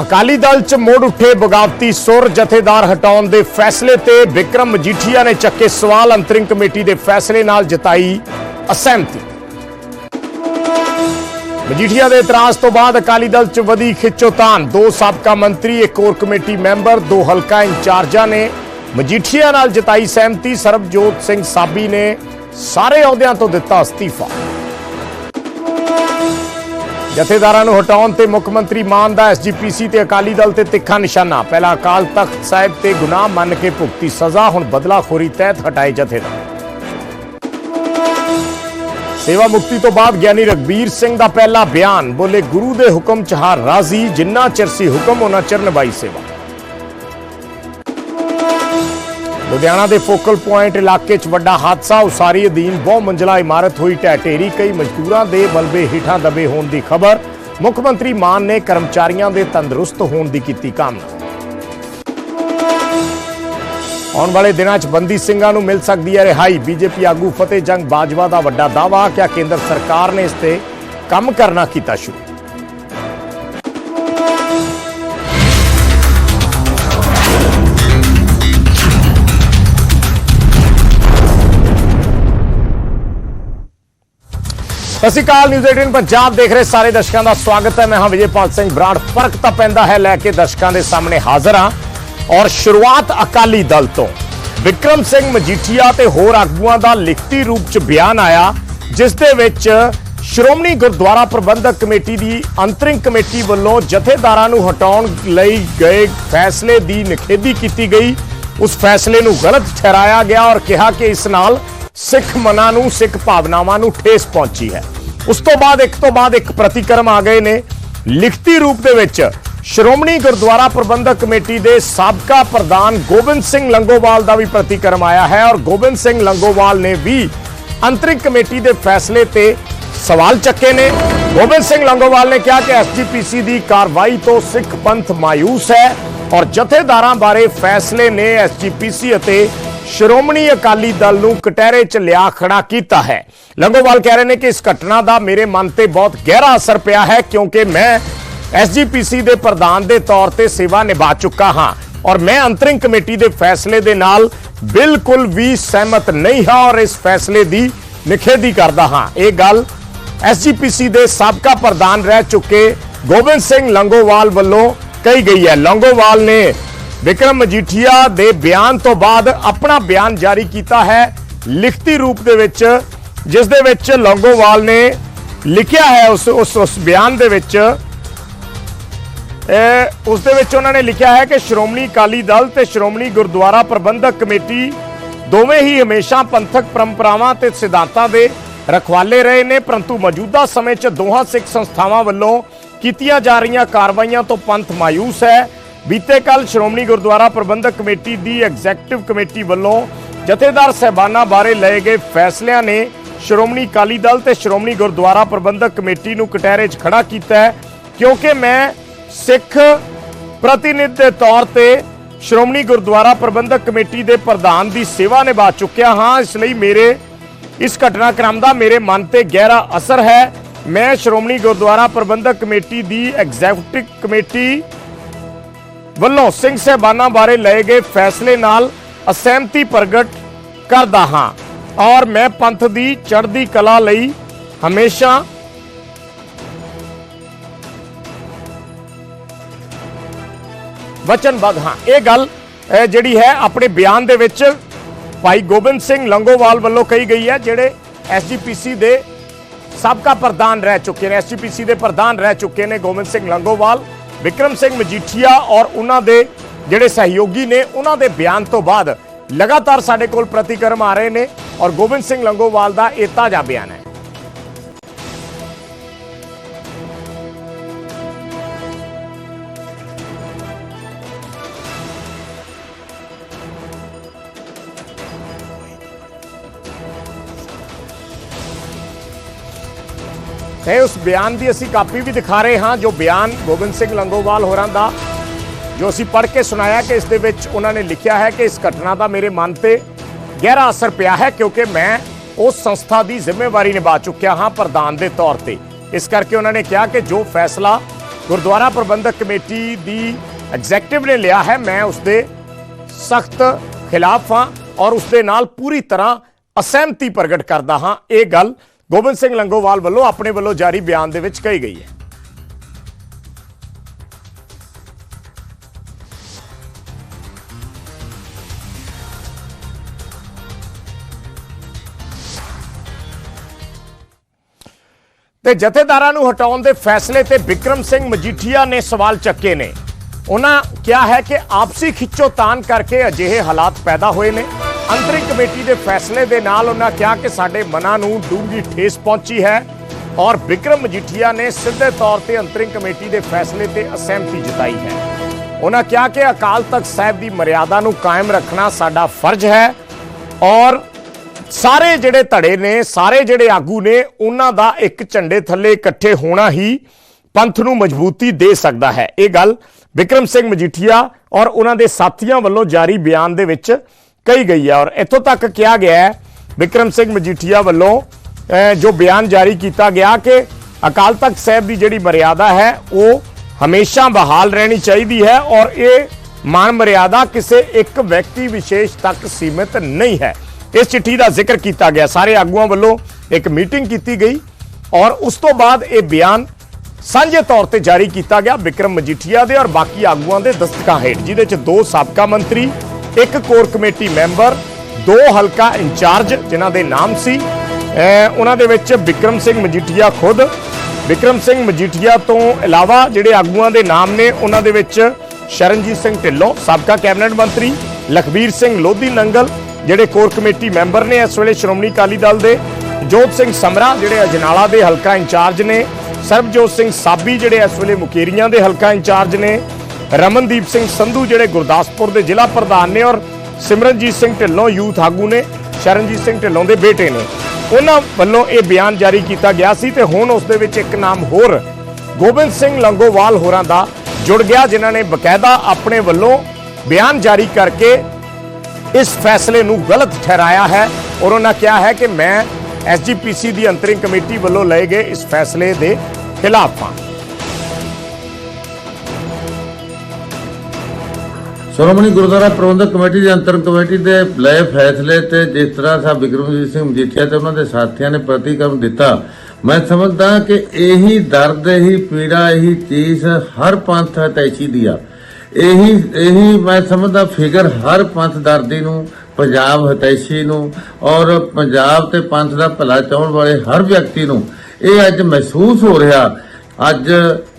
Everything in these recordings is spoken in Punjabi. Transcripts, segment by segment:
ਅਕਾਲੀ ਦਲ ਚ ਮੋੜ ਉੱਠੇ ਬਗਾਵਤੀ ਸੁਰ ਜਥੇਦਾਰ ਹਟਾਉਣ ਦੇ ਫੈਸਲੇ ਤੇ ਵਿਕਰਮ ਮਜੀਠੀਆ ਨੇ ਚੱਕੇ ਸਵਾਲ ਅੰਤਰਿੰਗ ਕਮੇਟੀ ਦੇ ਫੈਸਲੇ ਨਾਲ ਜਤਾਈ ਅਸਹਿਮਤੀ। ਮਜੀਠੀਆ ਦੇ ਇਤਰਾਜ਼ ਤੋਂ ਬਾਅਦ ਅਕਾਲੀ ਦਲ ਚ ਵਧੀ ਖਿੱਚੋਤਾਨ। ਦੋ ਸਾਬਕਾ ਮੰਤਰੀ, ਇੱਕ ਹੋਰ ਕਮੇਟੀ ਮੈਂਬਰ, ਦੋ ਹਲਕਾ ਇੰਚਾਰਜਾਂ ਨੇ ਮਜੀਠੀਆ ਨਾਲ ਜਤਾਈ ਸਹਿਮਤੀ। ਸਰਬਜੋਤ ਸਿੰਘ ਸਾਬੀ ਨੇ ਸਾਰੇ ਅਹੁਦਿਆਂ ਤੋਂ ਦਿੱਤਾ ਅਸਤੀਫਾ। ਜਥੇਦਾਰਾਂ ਨੂੰ ਹਟਾਉਣ ਤੇ ਮੁੱਖ ਮੰਤਰੀ ਮਾਨ ਦਾ ਐਸਜੀਪੀਸੀ ਤੇ ਅਕਾਲੀ ਦਲ ਤੇ ਤਿੱਖਾ ਨਿਸ਼ਾਨਾ। ਪਹਿਲਾਂ ਅਕਾਲ ਤਖਤ ਸਾਹਿਬ ਤੇ ਗੁਨਾਹ ਮੰਨ ਕੇ ਭੁਗਤੀ ਸਜ਼ਾ, ਹੁਣ ਬਦਲਾਖੋਰੀ ਤਹਿਤ ਹਟਾਏ ਜਥੇਦਾਰ। ਸੇਵਾ ਮੁਕਤੀ ਤੋਂ ਬਾਅਦ ਗਿਆਨੀ ਰਗਬੀਰ ਸਿੰਘ ਦਾ ਪਹਿਲਾ ਬਿਆਨ, ਬੋਲੇ ਗੁਰੂ ਦੇ ਹੁਕਮ ਚ ਹਾਰ ਰਾਜ਼ੀ, ਜਿੰਨਾ ਚਿਰ ਸੀ ਹੁਕਮ ਉਹਨਾਂ ਚਿਰ ਨਿਭਾਈ ਸੇਵਾ। ਲੁਧਿਆਣਾ ਦੇ ਫੋਕਲ ਪੁਆਇੰਟ ਇਲਾਕੇ 'ਚ ਵੱਡਾ ਹਾਦਸਾ, ਉਸਾਰੀ ਅਧੀਨ ਬਹੁ ਮੰਜ਼ਲਾ ਇਮਾਰਤ ਹੋਈ ਢਹਿ ਢੇਰੀ ਕਈ ਮਜ਼ਦੂਰਾਂ ਦੇ ਬਲਬੇ ਹੇਠਾਂ ਦਬੇ ਹੋਣ ਦੀ ਖਬਰ। ਮੁੱਖ ਮੰਤਰੀ ਮਾਨ ਨੇ ਕਰਮਚਾਰੀਆਂ ਦੇ ਤੰਦਰੁਸਤ ਹੋਣ ਦੀ ਕੀਤੀ ਕਾਮਨਾ। ਆਉਣ ਵਾਲੇ ਦਿਨਾਂ 'ਚ ਬੰਦੀ ਸਿੰਘਾਂ ਨੂੰ ਮਿਲ ਸਕਦੀ ਹੈ ਰਿਹਾਈ। ਬੀਜੇਪੀ ਆਗੂ ਫਤਿਹ ਜੰਗ ਬਾਜਵਾ ਦਾ ਵੱਡਾ ਦਾਅਵਾ ਕਿ ਕੇਂਦਰ ਸਰਕਾਰ ਨੇ ਇਸ ਤੇ ਕੰਮ ਕਰਨਾ ਕੀਤਾ ਸ਼ੁਰੂ। ਸਤਿ ਸ਼੍ਰੀ ਅਕਾਲ ਨਿਊਜ਼ 18 ਪੰਜਾਬ ਦੇਖ ਰਹੇ ਸਾਰੇ ਦਰਸ਼ਕਾਂ ਦਾ ਸਵਾਗਤ ਹੈ। ਮੈਂ ਹਾਂ ਵਿਜੇਪਾਲ ਸਿੰਘ ਬਰਾੜ। ਫ਼ਰਕ ਤਾਂ ਪੈਂਦਾ ਹੈ, ਲੈ ਕੇ ਦਰਸ਼ਕਾਂ ਦੇ ਸਾਹਮਣੇ ਹਾਜ਼ਰ ਹਾਂ। ਔਰ ਸ਼ੁਰੂਆਤ ਅਕਾਲੀ ਦਲ ਤੋਂ। ਵਿਕਰਮ ਸਿੰਘ ਮਜੀਠੀਆ ਤੇ ਹੋਰ ਆਗੂਆਂ ਦਾ ਲਿਖਤੀ ਰੂਪ ਚ ਬਿਆਨ ਆਇਆ, ਜਿਸ ਦੇ ਵਿੱਚ ਸ਼੍ਰੋਮਣੀ ਗੁਰਦੁਆਰਾ ਪ੍ਰਬੰਧਕ ਕਮੇਟੀ ਦੀ ਅੰਤਰਿੰਗ ਕਮੇਟੀ ਵੱਲੋਂ ਜਥੇਦਾਰਾਂ ਨੂੰ ਹਟਾਉਣ ਲਈ ਗਏ ਫੈਸਲੇ ਦੀ ਨਿਖੇਧੀ ਕੀਤੀ ਗਈ। ਉਸ ਫੈਸਲੇ ਨੂੰ ਗਲਤ ਠਹਿਰਾਇਆ ਗਿਆ ਔਰ ਕਿਹਾ ਕਿ ਇਸ ਨਾਲ ਸਿੱਖ ਮਨਾਂ ਨੂੰ, ਸਿੱਖ ਭਾਵਨਾਵਾਂ ਨੂੰ ਠੇਸ ਪਹੁੰਚੀ ਹੈ। ਉਸ ਤੋਂ ਬਾਅਦ, ਇੱਕ ਤੋਂ ਬਾਅਦ ਇੱਕ ਪ੍ਰਤੀਕਰਮ ਆ ਗਏ ਨੇ। ਲਿਖਤੀ ਰੂਪ ਦੇ ਵਿੱਚ ਸ਼੍ਰੋਮਣੀ ਗੁਰਦੁਆਰਾ ਪ੍ਰਬੰਧਕ ਕਮੇਟੀ ਦੇ ਸਾਬਕਾ ਪ੍ਰਧਾਨ ਗੋਬਿੰਦ ਸਿੰਘ ਲੰਗੋਵਾਲ ਦਾ ਵੀ ਪ੍ਰਤੀਕਰਮ ਆਇਆ ਹੈ ਔਰ ਗੋਬਿੰਦ ਸਿੰਘ ਲੰਗੋਵਾਲ ਨੇ ਵੀ ਅੰਤਰਿਕ ਕਮੇਟੀ ਦੇ ਫੈਸਲੇ ਤੇ ਸਵਾਲ ਚੱਕੇ ਨੇ। ਗੋਬਿੰਦ ਸਿੰਘ ਲੰਗੋਵਾਲ ਨੇ ਕਿਹਾ ਕਿ ਐਸਜੀਪੀਸੀ ਦੀ ਕਾਰਵਾਈ ਤੋਂ ਸਿੱਖ ਪੰਥ ਮਾਇੂਸ ਹੈ ਔਰ ਜਥੇਦਾਰਾਂ ਬਾਰੇ ਫੈਸਲੇ ਨੇ ਐਸਜੀਪੀਸੀ ਅਤੇ ਸ਼੍ਰੋਮਣੀ ਅਕਾਲੀ ਦਲ ਨੂੰ ਕਟਹਿਰੇ 'ਚ ਲਿਆ ਖੜਾ ਕੀਤਾ ਹੈ। ਲੰਗੋਵਾਲ ਕਹਿ ਰਹੇ ਨੇ ਕਿ ਇਸ ਘਟਨਾ ਦਾ ਮੇਰੇ ਮਨ ਤੇ ਬਹੁਤ ਗਹਿਰਾ ਅਸਰ ਪਿਆ ਹੈ ਕਿਉਂਕਿ ਮੈਂ ਐਸਜੀਪੀਸੀ ਦੇ ਪ੍ਰਧਾਨ ਦੇ ਤੌਰ ਤੇ ਸੇਵਾ ਨਿਭਾ ਚੁੱਕਾ ਹਾਂ ਔਰ ਮੈਂ ਅੰਤਰਿੰਗ ਕਮੇਟੀ ਦੇ ਫੈਸਲੇ ਦੇ ਨਾਲ ਬਿਲਕੁਲ ਵੀ ਸਹਿਮਤ ਨਹੀਂ ਹਾਂ ਔਰ ਇਸ ਫੈਸਲੇ ਦੀ ਨਿਖੇਧੀ ਕਰਦਾ ਹਾਂ। ਇਹ ਗੱਲ ਐਸਜੀਪੀਸੀ ਦੇ ਸਾਬਕਾ ਪ੍ਰਧਾਨ ਰਹਿ ਚੁੱਕੇ ਗੋਬਿੰਦ ਸਿੰਘ ਲੰਗੋਵਾਲ ਵੱਲੋਂ ਕਹੀ ਗਈ ਹੈ। ਲੰਗੋਵਾਲ ਨੇ ਵਿਕਰਮ ਮਜੀਠੀਆ ਦੇ ਬਿਆਨ ਤੋਂ ਬਾਅਦ ਆਪਣਾ ਬਿਆਨ ਜਾਰੀ ਕੀਤਾ ਹੈ ਲਿਖਤੀ ਰੂਪ ਦੇ ਵਿੱਚ, ਜਿਸ ਦੇ ਵਿੱਚ ਲੰਗੋਵਾਲ ਨੇ ਲਿਖਿਆ ਹੈ ਉਸ ਉਸ ਉਸ ਬਿਆਨ ਦੇ ਵਿੱਚ। ਇਹ, ਉਸ ਦੇ ਵਿੱਚ ਉਹਨਾਂ ਨੇ ਲਿਖਿਆ ਹੈ ਕਿ ਸ਼੍ਰੋਮਣੀ ਅਕਾਲੀ ਦਲ ਤੇ ਸ਼੍ਰੋਮਣੀ ਗੁਰਦੁਆਰਾ ਪ੍ਰਬੰਧਕ ਕਮੇਟੀ ਦੋਵੇਂ ਹੀ ਹਮੇਸ਼ਾ ਪੰਥਕ ਪਰੰਪਰਾਵਾਂ ਤੇ ਸਿਧਾਂਤਾਂ ਦੇ ਰਖਵਾਲੇ ਰਹੇ ਨੇ, ਪਰੰਤੂ ਮੌਜੂਦਾ ਸਮੇਂ 'ਚ ਦੋਹਾਂ ਸਿੱਖ ਸੰਸਥਾਵਾਂ ਵੱਲੋਂ ਕੀਤੀਆਂ ਜਾ ਰਹੀਆਂ ਕਾਰਵਾਈਆਂ ਤੋਂ ਪੰਥ ਮਾਇੂਸ ਹੈ। ਬੀਤੇ ਕੱਲ ਸ਼੍ਰੋਮਣੀ ਗੁਰਦੁਆਰਾ ਪ੍ਰਬੰਧਕ ਕਮੇਟੀ ਦੀ ਐਗਜ਼ੈਕਟਿਵ ਕਮੇਟੀ ਵੱਲੋਂ ਜਥੇਦਾਰ ਸਹਿਬਾਨਾਂ ਬਾਰੇ ਲਏ ਗਏ ਫੈਸਲਿਆਂ ਨੇ ਸ਼੍ਰੋਮਣੀ ਅਕਾਲੀ ਦਲ ਤੇ ਸ਼੍ਰੋਮਣੀ ਗੁਰਦੁਆਰਾ ਪ੍ਰਬੰਧਕ ਕਮੇਟੀ ਨੂੰ ਕਟਹਿਰੇ 'ਚ ਖੜਾ ਕੀਤਾ ਹੈ, ਕਿਉਂਕਿ ਮੈਂ ਸਿੱਖ ਪ੍ਰਤੀਨਿਧ ਦੇ ਤੌਰ ਤੇ ਸ਼੍ਰੋਮਣੀ ਗੁਰਦੁਆਰਾ ਪ੍ਰਬੰਧਕ ਕਮੇਟੀ ਦੇ ਪ੍ਰਧਾਨ ਦੀ ਸੇਵਾ ਨਿਭਾ ਚੁੱਕਿਆ ਹਾਂ। ਇਸ ਲਈ ਮੇਰੇ, ਇਸ ਘਟਨਾਕ੍ਰਮ ਦਾ ਮੇਰੇ ਮਨ ਤੇ ਗਹਿਰਾ ਅਸਰ ਹੈ। ਮੈਂ ਸ਼੍ਰੋਮਣੀ ਗੁਰਦੁਆਰਾ ਪ੍ਰਬੰਧਕ ਕਮੇਟੀ ਦੀ ਐਗਜ਼ੈਕਟਿਵ ਕਮੇਟੀ ਵੱਲੋਂ ਸਿੰਘ ਸਹਿਬਾਨਾਂ ਬਾਰੇ ਲਏ ਗਏ ਫੈਸਲੇ ਨਾਲ ਅਸਹਿਮਤੀ ਪ੍ਰਗਟ ਕਰਦਾ ਹਾਂ। ਔਰ ਮੈਂ ਪੰਥ ਦੀ ਚੜ੍ਹਦੀ ਕਲਾ ਲਈ ਹਮੇਸ਼ਾ ਵਚਨਬੱਧ ਹਾਂ। ਇਹ ਗੱਲ ਜਿਹੜੀ ਹੈ ਆਪਣੇ ਬਿਆਨ ਦੇ ਵਿੱਚ ਭਾਈ ਗੋਬਿੰਦ ਸਿੰਘ ਲੰਗੋਵਾਲ ਵੱਲੋਂ ਕਹੀ ਗਈ ਹੈ, ਜਿਹੜੇ ਐਸਜੀਪੀਸੀ ਦੇ ਸਾਬਕਾ ਪ੍ਰਧਾਨ ਰਹਿ ਚੁੱਕੇ ਨੇ ਐਸਜੀਪੀਸੀ ਦੇ ਪ੍ਰਧਾਨ ਰਹਿ ਚੁੱਕੇ ਨੇ ਗੋਬਿੰਦ ਸਿੰਘ ਲੰਗੋਵਾਲ। ਵਿਕਰਮ ਸਿੰਘ ਮਜੀਠੀਆ ਔਰ ਉਹਨਾਂ ਦੇ ਜਿਹੜੇ ਸਹਿਯੋਗੀ ਨੇ, ਉਹਨਾਂ ਦੇ ਬਿਆਨ ਤੋਂ ਬਾਅਦ ਲਗਾਤਾਰ ਸਾਡੇ ਕੋਲ ਪ੍ਰਤੀਕਰਮ ਆ ਰਹੇ ਨੇ ਔਰ ਗੋਬਿੰਦ ਸਿੰਘ ਲੰਗੋਵਾਲ ਦਾ ਇਹ ਤਾਜ਼ਾ ਬਿਆਨ ਹੈ। ਤੇ ਉਸ ਬਿਆਨ ਦੀ ਅਸੀਂ ਕਾਪੀ ਵੀ ਦਿਖਾ ਰਹੇ ਹਾਂ, ਜੋ ਬਿਆਨ ਗੋਬਿੰਦ ਸਿੰਘ ਲੰਗੋਵਾਲ ਹੋਰਾਂ ਦਾ, ਜੋ ਅਸੀਂ ਪੜ੍ਹ ਕੇ ਸੁਣਾਇਆ ਕਿ ਇਸ ਦੇ ਵਿੱਚ ਉਹਨਾਂ ਨੇ ਲਿਖਿਆ ਹੈ ਕਿ ਇਸ ਘਟਨਾ ਦਾ ਮੇਰੇ ਮਨ ਤੇ ਗਹਿਰਾ ਅਸਰ ਪਿਆ ਹੈ, ਕਿਉਂਕਿ ਮੈਂ ਉਸ ਸੰਸਥਾ ਦੀ ਜ਼ਿੰਮੇਵਾਰੀ ਨਿਭਾ ਚੁੱਕਿਆ ਹਾਂ ਪ੍ਰਧਾਨ ਦੇ ਤੌਰ ਤੇ। ਇਸ ਕਰਕੇ ਉਹਨਾਂ ਨੇ ਕਿਹਾ ਕਿ ਜੋ ਫੈਸਲਾ ਗੁਰਦੁਆਰਾ ਪ੍ਰਬੰਧਕ ਕਮੇਟੀ ਦੀ ਐਗਜ਼ੈਕਟਿਵ ਨੇ ਲਿਆ ਹੈ, ਮੈਂ ਉਸ ਦੇ ਸਖਤ ਖਿਲਾਫ ਹਾਂ ਔਰ ਉਸ ਦੇ ਨਾਲ ਪੂਰੀ ਤਰ੍ਹਾਂ ਅਸਹਿਮਤੀ ਪ੍ਰਗਟ ਕਰਦਾ ਹਾਂ। ਇਹ ਗੱਲ ਗੋਬਿੰਦ ਸਿੰਘ ਲੰਗੋਵਾਲ ਵੱਲੋਂ ਆਪਣੇ ਵੱਲੋਂ ਜਾਰੀ ਬਿਆਨ ਦੇ ਵਿੱਚ ਕਹੀ ਗਈ ਹੈ। ਤੇ ਜਥੇਦਾਰਾਂ ਨੂੰ ਹਟਾਉਣ ਦੇ ਫੈਸਲੇ ਤੇ ਵਿਕਰਮ ਸਿੰਘ ਮਜੀਠੀਆ ਨੇ ਸਵਾਲ ਚੱਕੇ ਨੇ। ਉਹਨਾਂ ਕਿਹਾ ਹੈ ਕਿ ਆਪਸੀ ਖਿੱਚੋਤਾਣ ਕਰਕੇ ਅਜਿਹੇ ਹਾਲਾਤ ਪੈਦਾ ਹੋਏ ਨੇ। ਅੰਤਰਿਮ ਕਮੇਟੀ ਦੇ ਫੈਸਲੇ ਦੇ ਨਾਲ ਉਹਨਾਂ ਕਿਹਾ ਕਿ ਸਾਡੇ ਮਨਾਂ ਨੂੰ ਡੂੰਘੀ ਠੇਸ ਪਹੁੰਚੀ ਹੈ ਔਰ ਵਿਕਰਮ ਮਜੀਠੀਆ ਨੇ ਸਿੱਧੇ ਤੌਰ ਤੇ ਅੰਤਰਿਮ ਕਮੇਟੀ ਦੇ ਫੈਸਲੇ ਤੇ ਅਸਹਿਮਤੀ ਜਤਾਈ ਹੈ। ਉਹਨਾਂ ਕਿਹਾ ਕਿ ਅਕਾਲ ਤਖਤ ਸਾਹਿਬ ਦੀ ਮਰਿਆਦਾ ਨੂੰ ਕਾਇਮ ਰੱਖਣਾ ਸਾਡਾ ਫਰਜ਼ ਹੈ ਔਰ ਸਾਰੇ ਜਿਹੜੇ ਧੜੇ ਨੇ, ਸਾਰੇ ਜਿਹੜੇ ਆਗੂ ਨੇ, ਉਹਨਾਂ ਦਾ ਇੱਕ ਝੰਡੇ ਥੱਲੇ ਇਕੱਠੇ ਹੋਣਾ ਹੀ ਪੰਥ ਨੂੰ ਮਜ਼ਬੂਤੀ ਦੇ ਸਕਦਾ ਹੈ। ਇਹ ਗੱਲ ਵਿਕਰਮ ਸਿੰਘ ਮਜੀਠੀਆ ਔਰ ਉਹਨਾਂ ਦੇ ਸਾਥੀਆਂ ਵੱਲੋਂ ਜਾਰੀ ਬਿਆਨ ਦੇ ਵਿੱਚ ਕਹੀ ਗਈ ਹੈ। ਔਰ ਇੱਥੋਂ ਤੱਕ ਕਿਹਾ ਗਿਆ ਹੈ, ਵਿਕਰਮ ਸਿੰਘ ਮਜੀਠੀਆ ਵੱਲੋਂ ਜੋ ਬਿਆਨ ਜਾਰੀ ਕੀਤਾ ਗਿਆ ਕਿ ਅਕਾਲ ਤਖਤ ਸਾਹਿਬ ਦੀ ਜਿਹੜੀ ਮਰਿਆਦਾ ਹੈ, ਉਹ ਹਮੇਸ਼ਾ ਬਹਾਲ ਰਹਿਣੀ ਚਾਹੀਦੀ ਹੈ ਔਰ ਇਹ ਮਾਨ ਮਰਿਆਦਾ ਕਿਸੇ ਇੱਕ ਵਿਅਕਤੀ ਵਿਸ਼ੇਸ਼ ਤੱਕ ਸੀਮਿਤ ਨਹੀਂ ਹੈ। ਇਸ ਚਿੱਠੀ ਦਾ ਜ਼ਿਕਰ ਕੀਤਾ ਗਿਆ। ਸਾਰੇ ਆਗੂਆਂ ਵੱਲੋਂ ਇੱਕ ਮੀਟਿੰਗ ਕੀਤੀ ਗਈ ਔਰ ਉਸ ਤੋਂ ਬਾਅਦ ਇਹ ਬਿਆਨ ਸਾਂਝੇ ਤੌਰ ਤੇ ਜਾਰੀ ਕੀਤਾ ਗਿਆ ਵਿਕਰਮ ਮਜੀਠੀਆ ਦੇ ਔਰ ਬਾਕੀ ਆਗੂਆਂ ਦੇ ਦਸਤਕਾਂ ਹੇਠ, ਜਿਹਦੇ ਚ ਦੋ ਸਾਬਕਾ ਮੰਤਰੀ, ਇੱਕ ਕੋਰ ਕਮੇਟੀ ਮੈਂਬਰ, ਦੋ ਹਲਕਾ ਇੰਚਾਰਜ, ਜਿਨ੍ਹਾਂ ਦੇ ਨਾਮ ਸੀ ਉਹਨਾਂ ਦੇ ਵਿੱਚ ਵਿਕਰਮ ਸਿੰਘ ਮਜੀਠੀਆ ਖੁਦ। ਵਿਕਰਮ ਸਿੰਘ ਮਜੀਠੀਆ ਤੋਂ ਇਲਾਵਾ ਜਿਹੜੇ ਆਗੂਆਂ ਦੇ ਨਾਮ ਨੇ, ਉਹਨਾਂ ਦੇ ਵਿੱਚ ਸ਼ਰਨਜੀਤ ਸਿੰਘ ਢਿੱਲੋਂ, ਸਾਬਕਾ ਕੈਬਨਿਟ ਮੰਤਰੀ, ਲਖਬੀਰ ਸਿੰਘ ਲੋਧੀ ਨੰਗਲ, ਜਿਹੜੇ ਕੋਰ ਕਮੇਟੀ ਮੈਂਬਰ ਨੇ ਇਸ ਵੇਲੇ ਸ਼੍ਰੋਮਣੀ ਅਕਾਲੀ ਦਲ ਦੇ, ਜੋਤ ਸਿੰਘ ਸਮਰਾ, ਜਿਹੜੇ ਅਜਨਾਲਾ ਦੇ ਹਲਕਾ ਇੰਚਾਰਜ ਨੇ ਸਰਬਜੋਤ ਸਿੰਘ ਸਾਬੀ ਜਿਹੜੇ ਇਸ ਵੇਲੇ ਮੁਕੇਰੀਆਂ ਦੇ ਹਲਕਾ ਇੰਚਾਰਜ ਨੇ, ਰਮਨਦੀਪ ਸਿੰਘ ਸੰਧੂ ਜਿਹੜੇ ਗੁਰਦਾਸਪੁਰ ਦੇ ਜ਼ਿਲ੍ਹਾ ਪ੍ਰਧਾਨ ਨੇ ਔਰ ਸਿਮਰਨਜੀਤ ਸਿੰਘ ਢਿੱਲੋਂ ਯੂਥ ਆਗੂ ਨੇ, ਸ਼ਰਨਜੀਤ ਸਿੰਘ ਢਿੱਲੋਂ ਦੇ ਬੇਟੇ ਨੇ। ਉਹਨਾਂ ਵੱਲੋਂ ਇਹ ਬਿਆਨ ਜਾਰੀ ਕੀਤਾ ਗਿਆ ਸੀ ਤੇ ਹੁਣ ਉਸ ਦੇ ਵਿੱਚ ਇੱਕ ਨਾਮ ਹੋਰ, ਗੋਬਿੰਦ ਸਿੰਘ ਲੰਗੋਵਾਲ ਹੋਰਾਂ ਦਾ ਜੁੜ ਗਿਆ, ਜਿਨ੍ਹਾਂ ਨੇ ਬਕਾਇਦਾ ਆਪਣੇ ਵੱਲੋਂ ਬਿਆਨ ਜਾਰੀ ਕਰਕੇ ਇਸ ਫੈਸਲੇ ਨੂੰ ਗਲਤ ਠਹਿਰਾਇਆ ਹੈ ਔਰ ਉਹਨਾਂ ਕਿਹਾ ਹੈ ਕਿ ਮੈਂ ਐਸਜੀਪੀਸੀ ਦੀ ਅੰਤਰਿਮ ਕਮੇਟੀ ਵੱਲੋਂ ਲਏ ਗਏ ਇਸ ਫੈਸਲੇ ਦੇ ਖਿਲਾਫ ਹਾਂ ਸ਼੍ਰੋਮਣੀ ਗੁਰਦੁਆਰਾ ਪ੍ਰਬੰਧਕ ਕਮੇਟੀ ਦੀ ਅੰਤਰ ਕਮੇਟੀ ਦੇ ਲਏ ਫੈਸਲੇ ਤੇ ਜਿਸ ਤਰ੍ਹਾਂ ਸਾਹਿਬ ਬਿਕਰਮਜੀਤ ਸਿੰਘ ਮਜੀਠੀਆ ਤੇ ਉਹਨਾਂ ਦੇ ਸਾਥੀਆਂ ਨੇ ਪ੍ਰਤੀਕਰਮ ਦਿੱਤਾ, ਮੈਂ ਸਮਝਦਾ ਕਿ ਇਹੀ ਦਰਦ, ਇਹੀ ਪੀੜਾ, ਇਹੀ ਚੀਜ਼ ਹਰ ਪੰਥ ਹਤੈਸ਼ੀ ਦੀ ਆ। ਇਹੀ ਇਹੀ ਮੈਂ ਸਮਝਦਾ ਫਿਗਰ ਹਰ ਪੰਥ ਦਰਦੀ ਨੂੰ ਪੰਜਾਬ ਹਤੈਸ਼ੀ ਨੂੰ ਔਰ ਪੰਜਾਬ ਤੇ ਪੰਥ ਦਾ ਭਲਾ ਚਾਹਣ ਵਾਲੇ ਹਰ ਵਿਅਕਤੀ ਨੂੰ ਇਹ ਅੱਜ ਮਹਿਸੂਸ ਹੋ ਰਿਹਾ। ਅੱਜ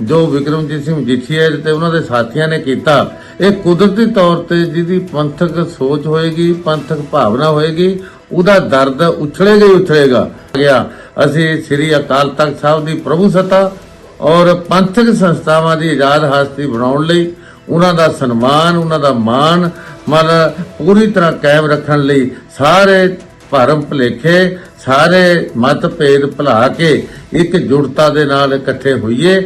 ਜੋ ਵਿਕਰਮਜੀਤ ਸਿੰਘ ਮਜੀਠੀਆ ਤੇ ਉਹਨਾਂ ਦੇ ਸਾਥੀਆਂ ਨੇ ਕੀਤਾ, ਇਹ ਕੁਦਰਤੀ ਤੌਰ ਤੇ ਜਿਹਦੀ ਪੰਥਕ ਸੋਚ ਹੋਏਗੀ, ਪੰਥਕ ਭਾਵਨਾ ਹੋਏਗੀ, ਉਹਦਾ ਦਰਦ ਉਛਲੇਗਾ ਹੀ ਉਛਲੇਗਾ। ਗਿਆ, ਅਸੀਂ ਸ੍ਰੀ ਅਕਾਲ ਤਖਤ ਸਾਹਿਬ ਦੀ ਪ੍ਰਭੂ ਸੱਤਾ ਔਰ ਪੰਥਕ ਸੰਸਥਾਵਾਂ ਦੀ ਆਜ਼ਾਦ ਹਸਤੀ ਬਣਾਉਣ ਲਈ ਉਹਨਾਂ ਦਾ ਸਨਮਾਨ, ਉਹਨਾਂ ਦਾ ਮਾਣ, ਮਨ ਪੂਰੀ ਤਰ੍ਹਾਂ ਕਾਇਮ ਰੱਖਣ ਲਈ ਸਾਰੇ ਭਰਮ ਭੁਲੇਖੇ, ਸਾਰੇ ਮਤਭੇਦ ਭੁਲਾ ਕੇ ਇੱਕ ਜੁੜਤਾ ਦੇ ਨਾਲ ਇਕੱਠੇ ਹੋਈਏ।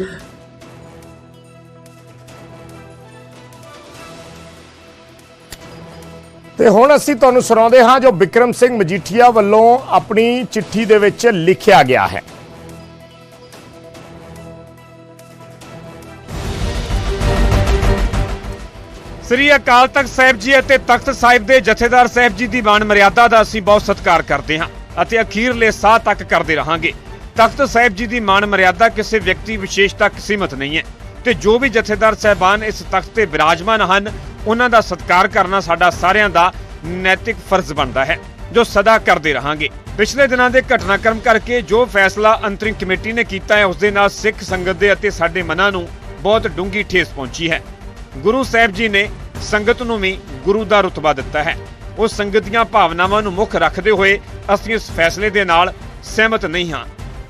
ਤੇ ਹੁਣ ਅਸੀਂ ਤੁਹਾਨੂੰ ਸੁਣਾਉਂਦੇ ਹਾਂ ਜੋ ਵਿਕਰਮ ਸਿੰਘ ਮਜੀਠੀਆ ਵੱਲੋਂ ਆਪਣੀ ਚਿੱਠੀ ਦੇ ਵਿੱਚ ਲਿਖਿਆ ਗਿਆ ਹੈ। ਸ੍ਰੀ ਅਕਾਲ ਤਖਤ ਸਾਹਿਬ ਜੀ ਅਤੇ ਤਖਤ ਸਾਹਿਬ ਦੇ ਜਥੇਦਾਰ ਸਾਹਿਬ ਜੀ ਦੀ ਮਾਨ ਮਰਿਆਦਾ ਦਾ ਅਸੀਂ ਬਹੁਤ ਸਤਿਕਾਰ ਕਰਦੇ ਹਾਂ ਅਤੇ ਅਖੀਰਲੇ ਸਾਹ ਤੱਕ ਕਰਦੇ ਰਹਾਂਗੇ। ਤਖਤ ਸਾਹਿਬ ਜੀ ਦੀ ਮਾਨ ਮਰਿਆਦਾ ਕਿਸੇ ਵਿਅਕਤੀ ਵਿਸ਼ੇਸ਼ ਤੱਕ ਸੀਮਤ ਨਹੀਂ ਹੈ ਤੇ ਜੋ ਵੀ ਜਥੇਦਾਰ ਸਾਹਿਬਾਨ ਇਸ ਤਖਤ ਤੇ ਵਿਰਾਜਮਾਨ ਹਨ, ਉਹਨਾਂ ਦਾ ਸਤਿਕਾਰ ਕਰਨਾ ਸਾਡਾ ਸਾਰਿਆਂ ਦਾ ਨੈਤਿਕ ਫਰਜ਼ ਬਣਦਾ ਹੈ, ਜੋ ਸਦਾ ਕਰਦੇ ਰਹਾਂਗੇ। ਪਿਛਲੇ ਦਿਨਾਂ ਦੇ ਘਟਨਾਕ੍ਰਮ ਕਰਕੇ ਜੋ ਫੈਸਲਾ ਅੰਤਰਿਮ ਕਮੇਟੀ ਨੇ ਕੀਤਾ ਹੈ, ਉਸ ਦੇ ਨਾਲ ਸਿੱਖ ਸੰਗਤ ਦੇ ਅਤੇ ਸਾਡੇ ਮਨਾਂ ਨੂੰ ਬਹੁਤ ਡੂੰਗੀ ਠੇਸ ਪਹੁੰਚੀ ਹੈ। ਗੁਰੂ ਸਾਹਿਬ ਜੀ ਨੇ ਸੰਗਤ ਨੂੰ ਵੀ ਗੁਰੂ ਦਾ ਰੁਤਬਾ ਦਿੱਤਾ ਹੈ। ਉਹ ਸੰਗਤ ਦੀਆਂ ਭਾਵਨਾਵਾਂ ਨੂੰ ਮੁੱਖ ਰੱਖਦੇ ਹੋਏ ਅਸੀਂ ਇਸ ਫੈਸਲੇ ਦੇ ਨਾਲ ਸਹਿਮਤ ਨਹੀਂ ਹਾਂ।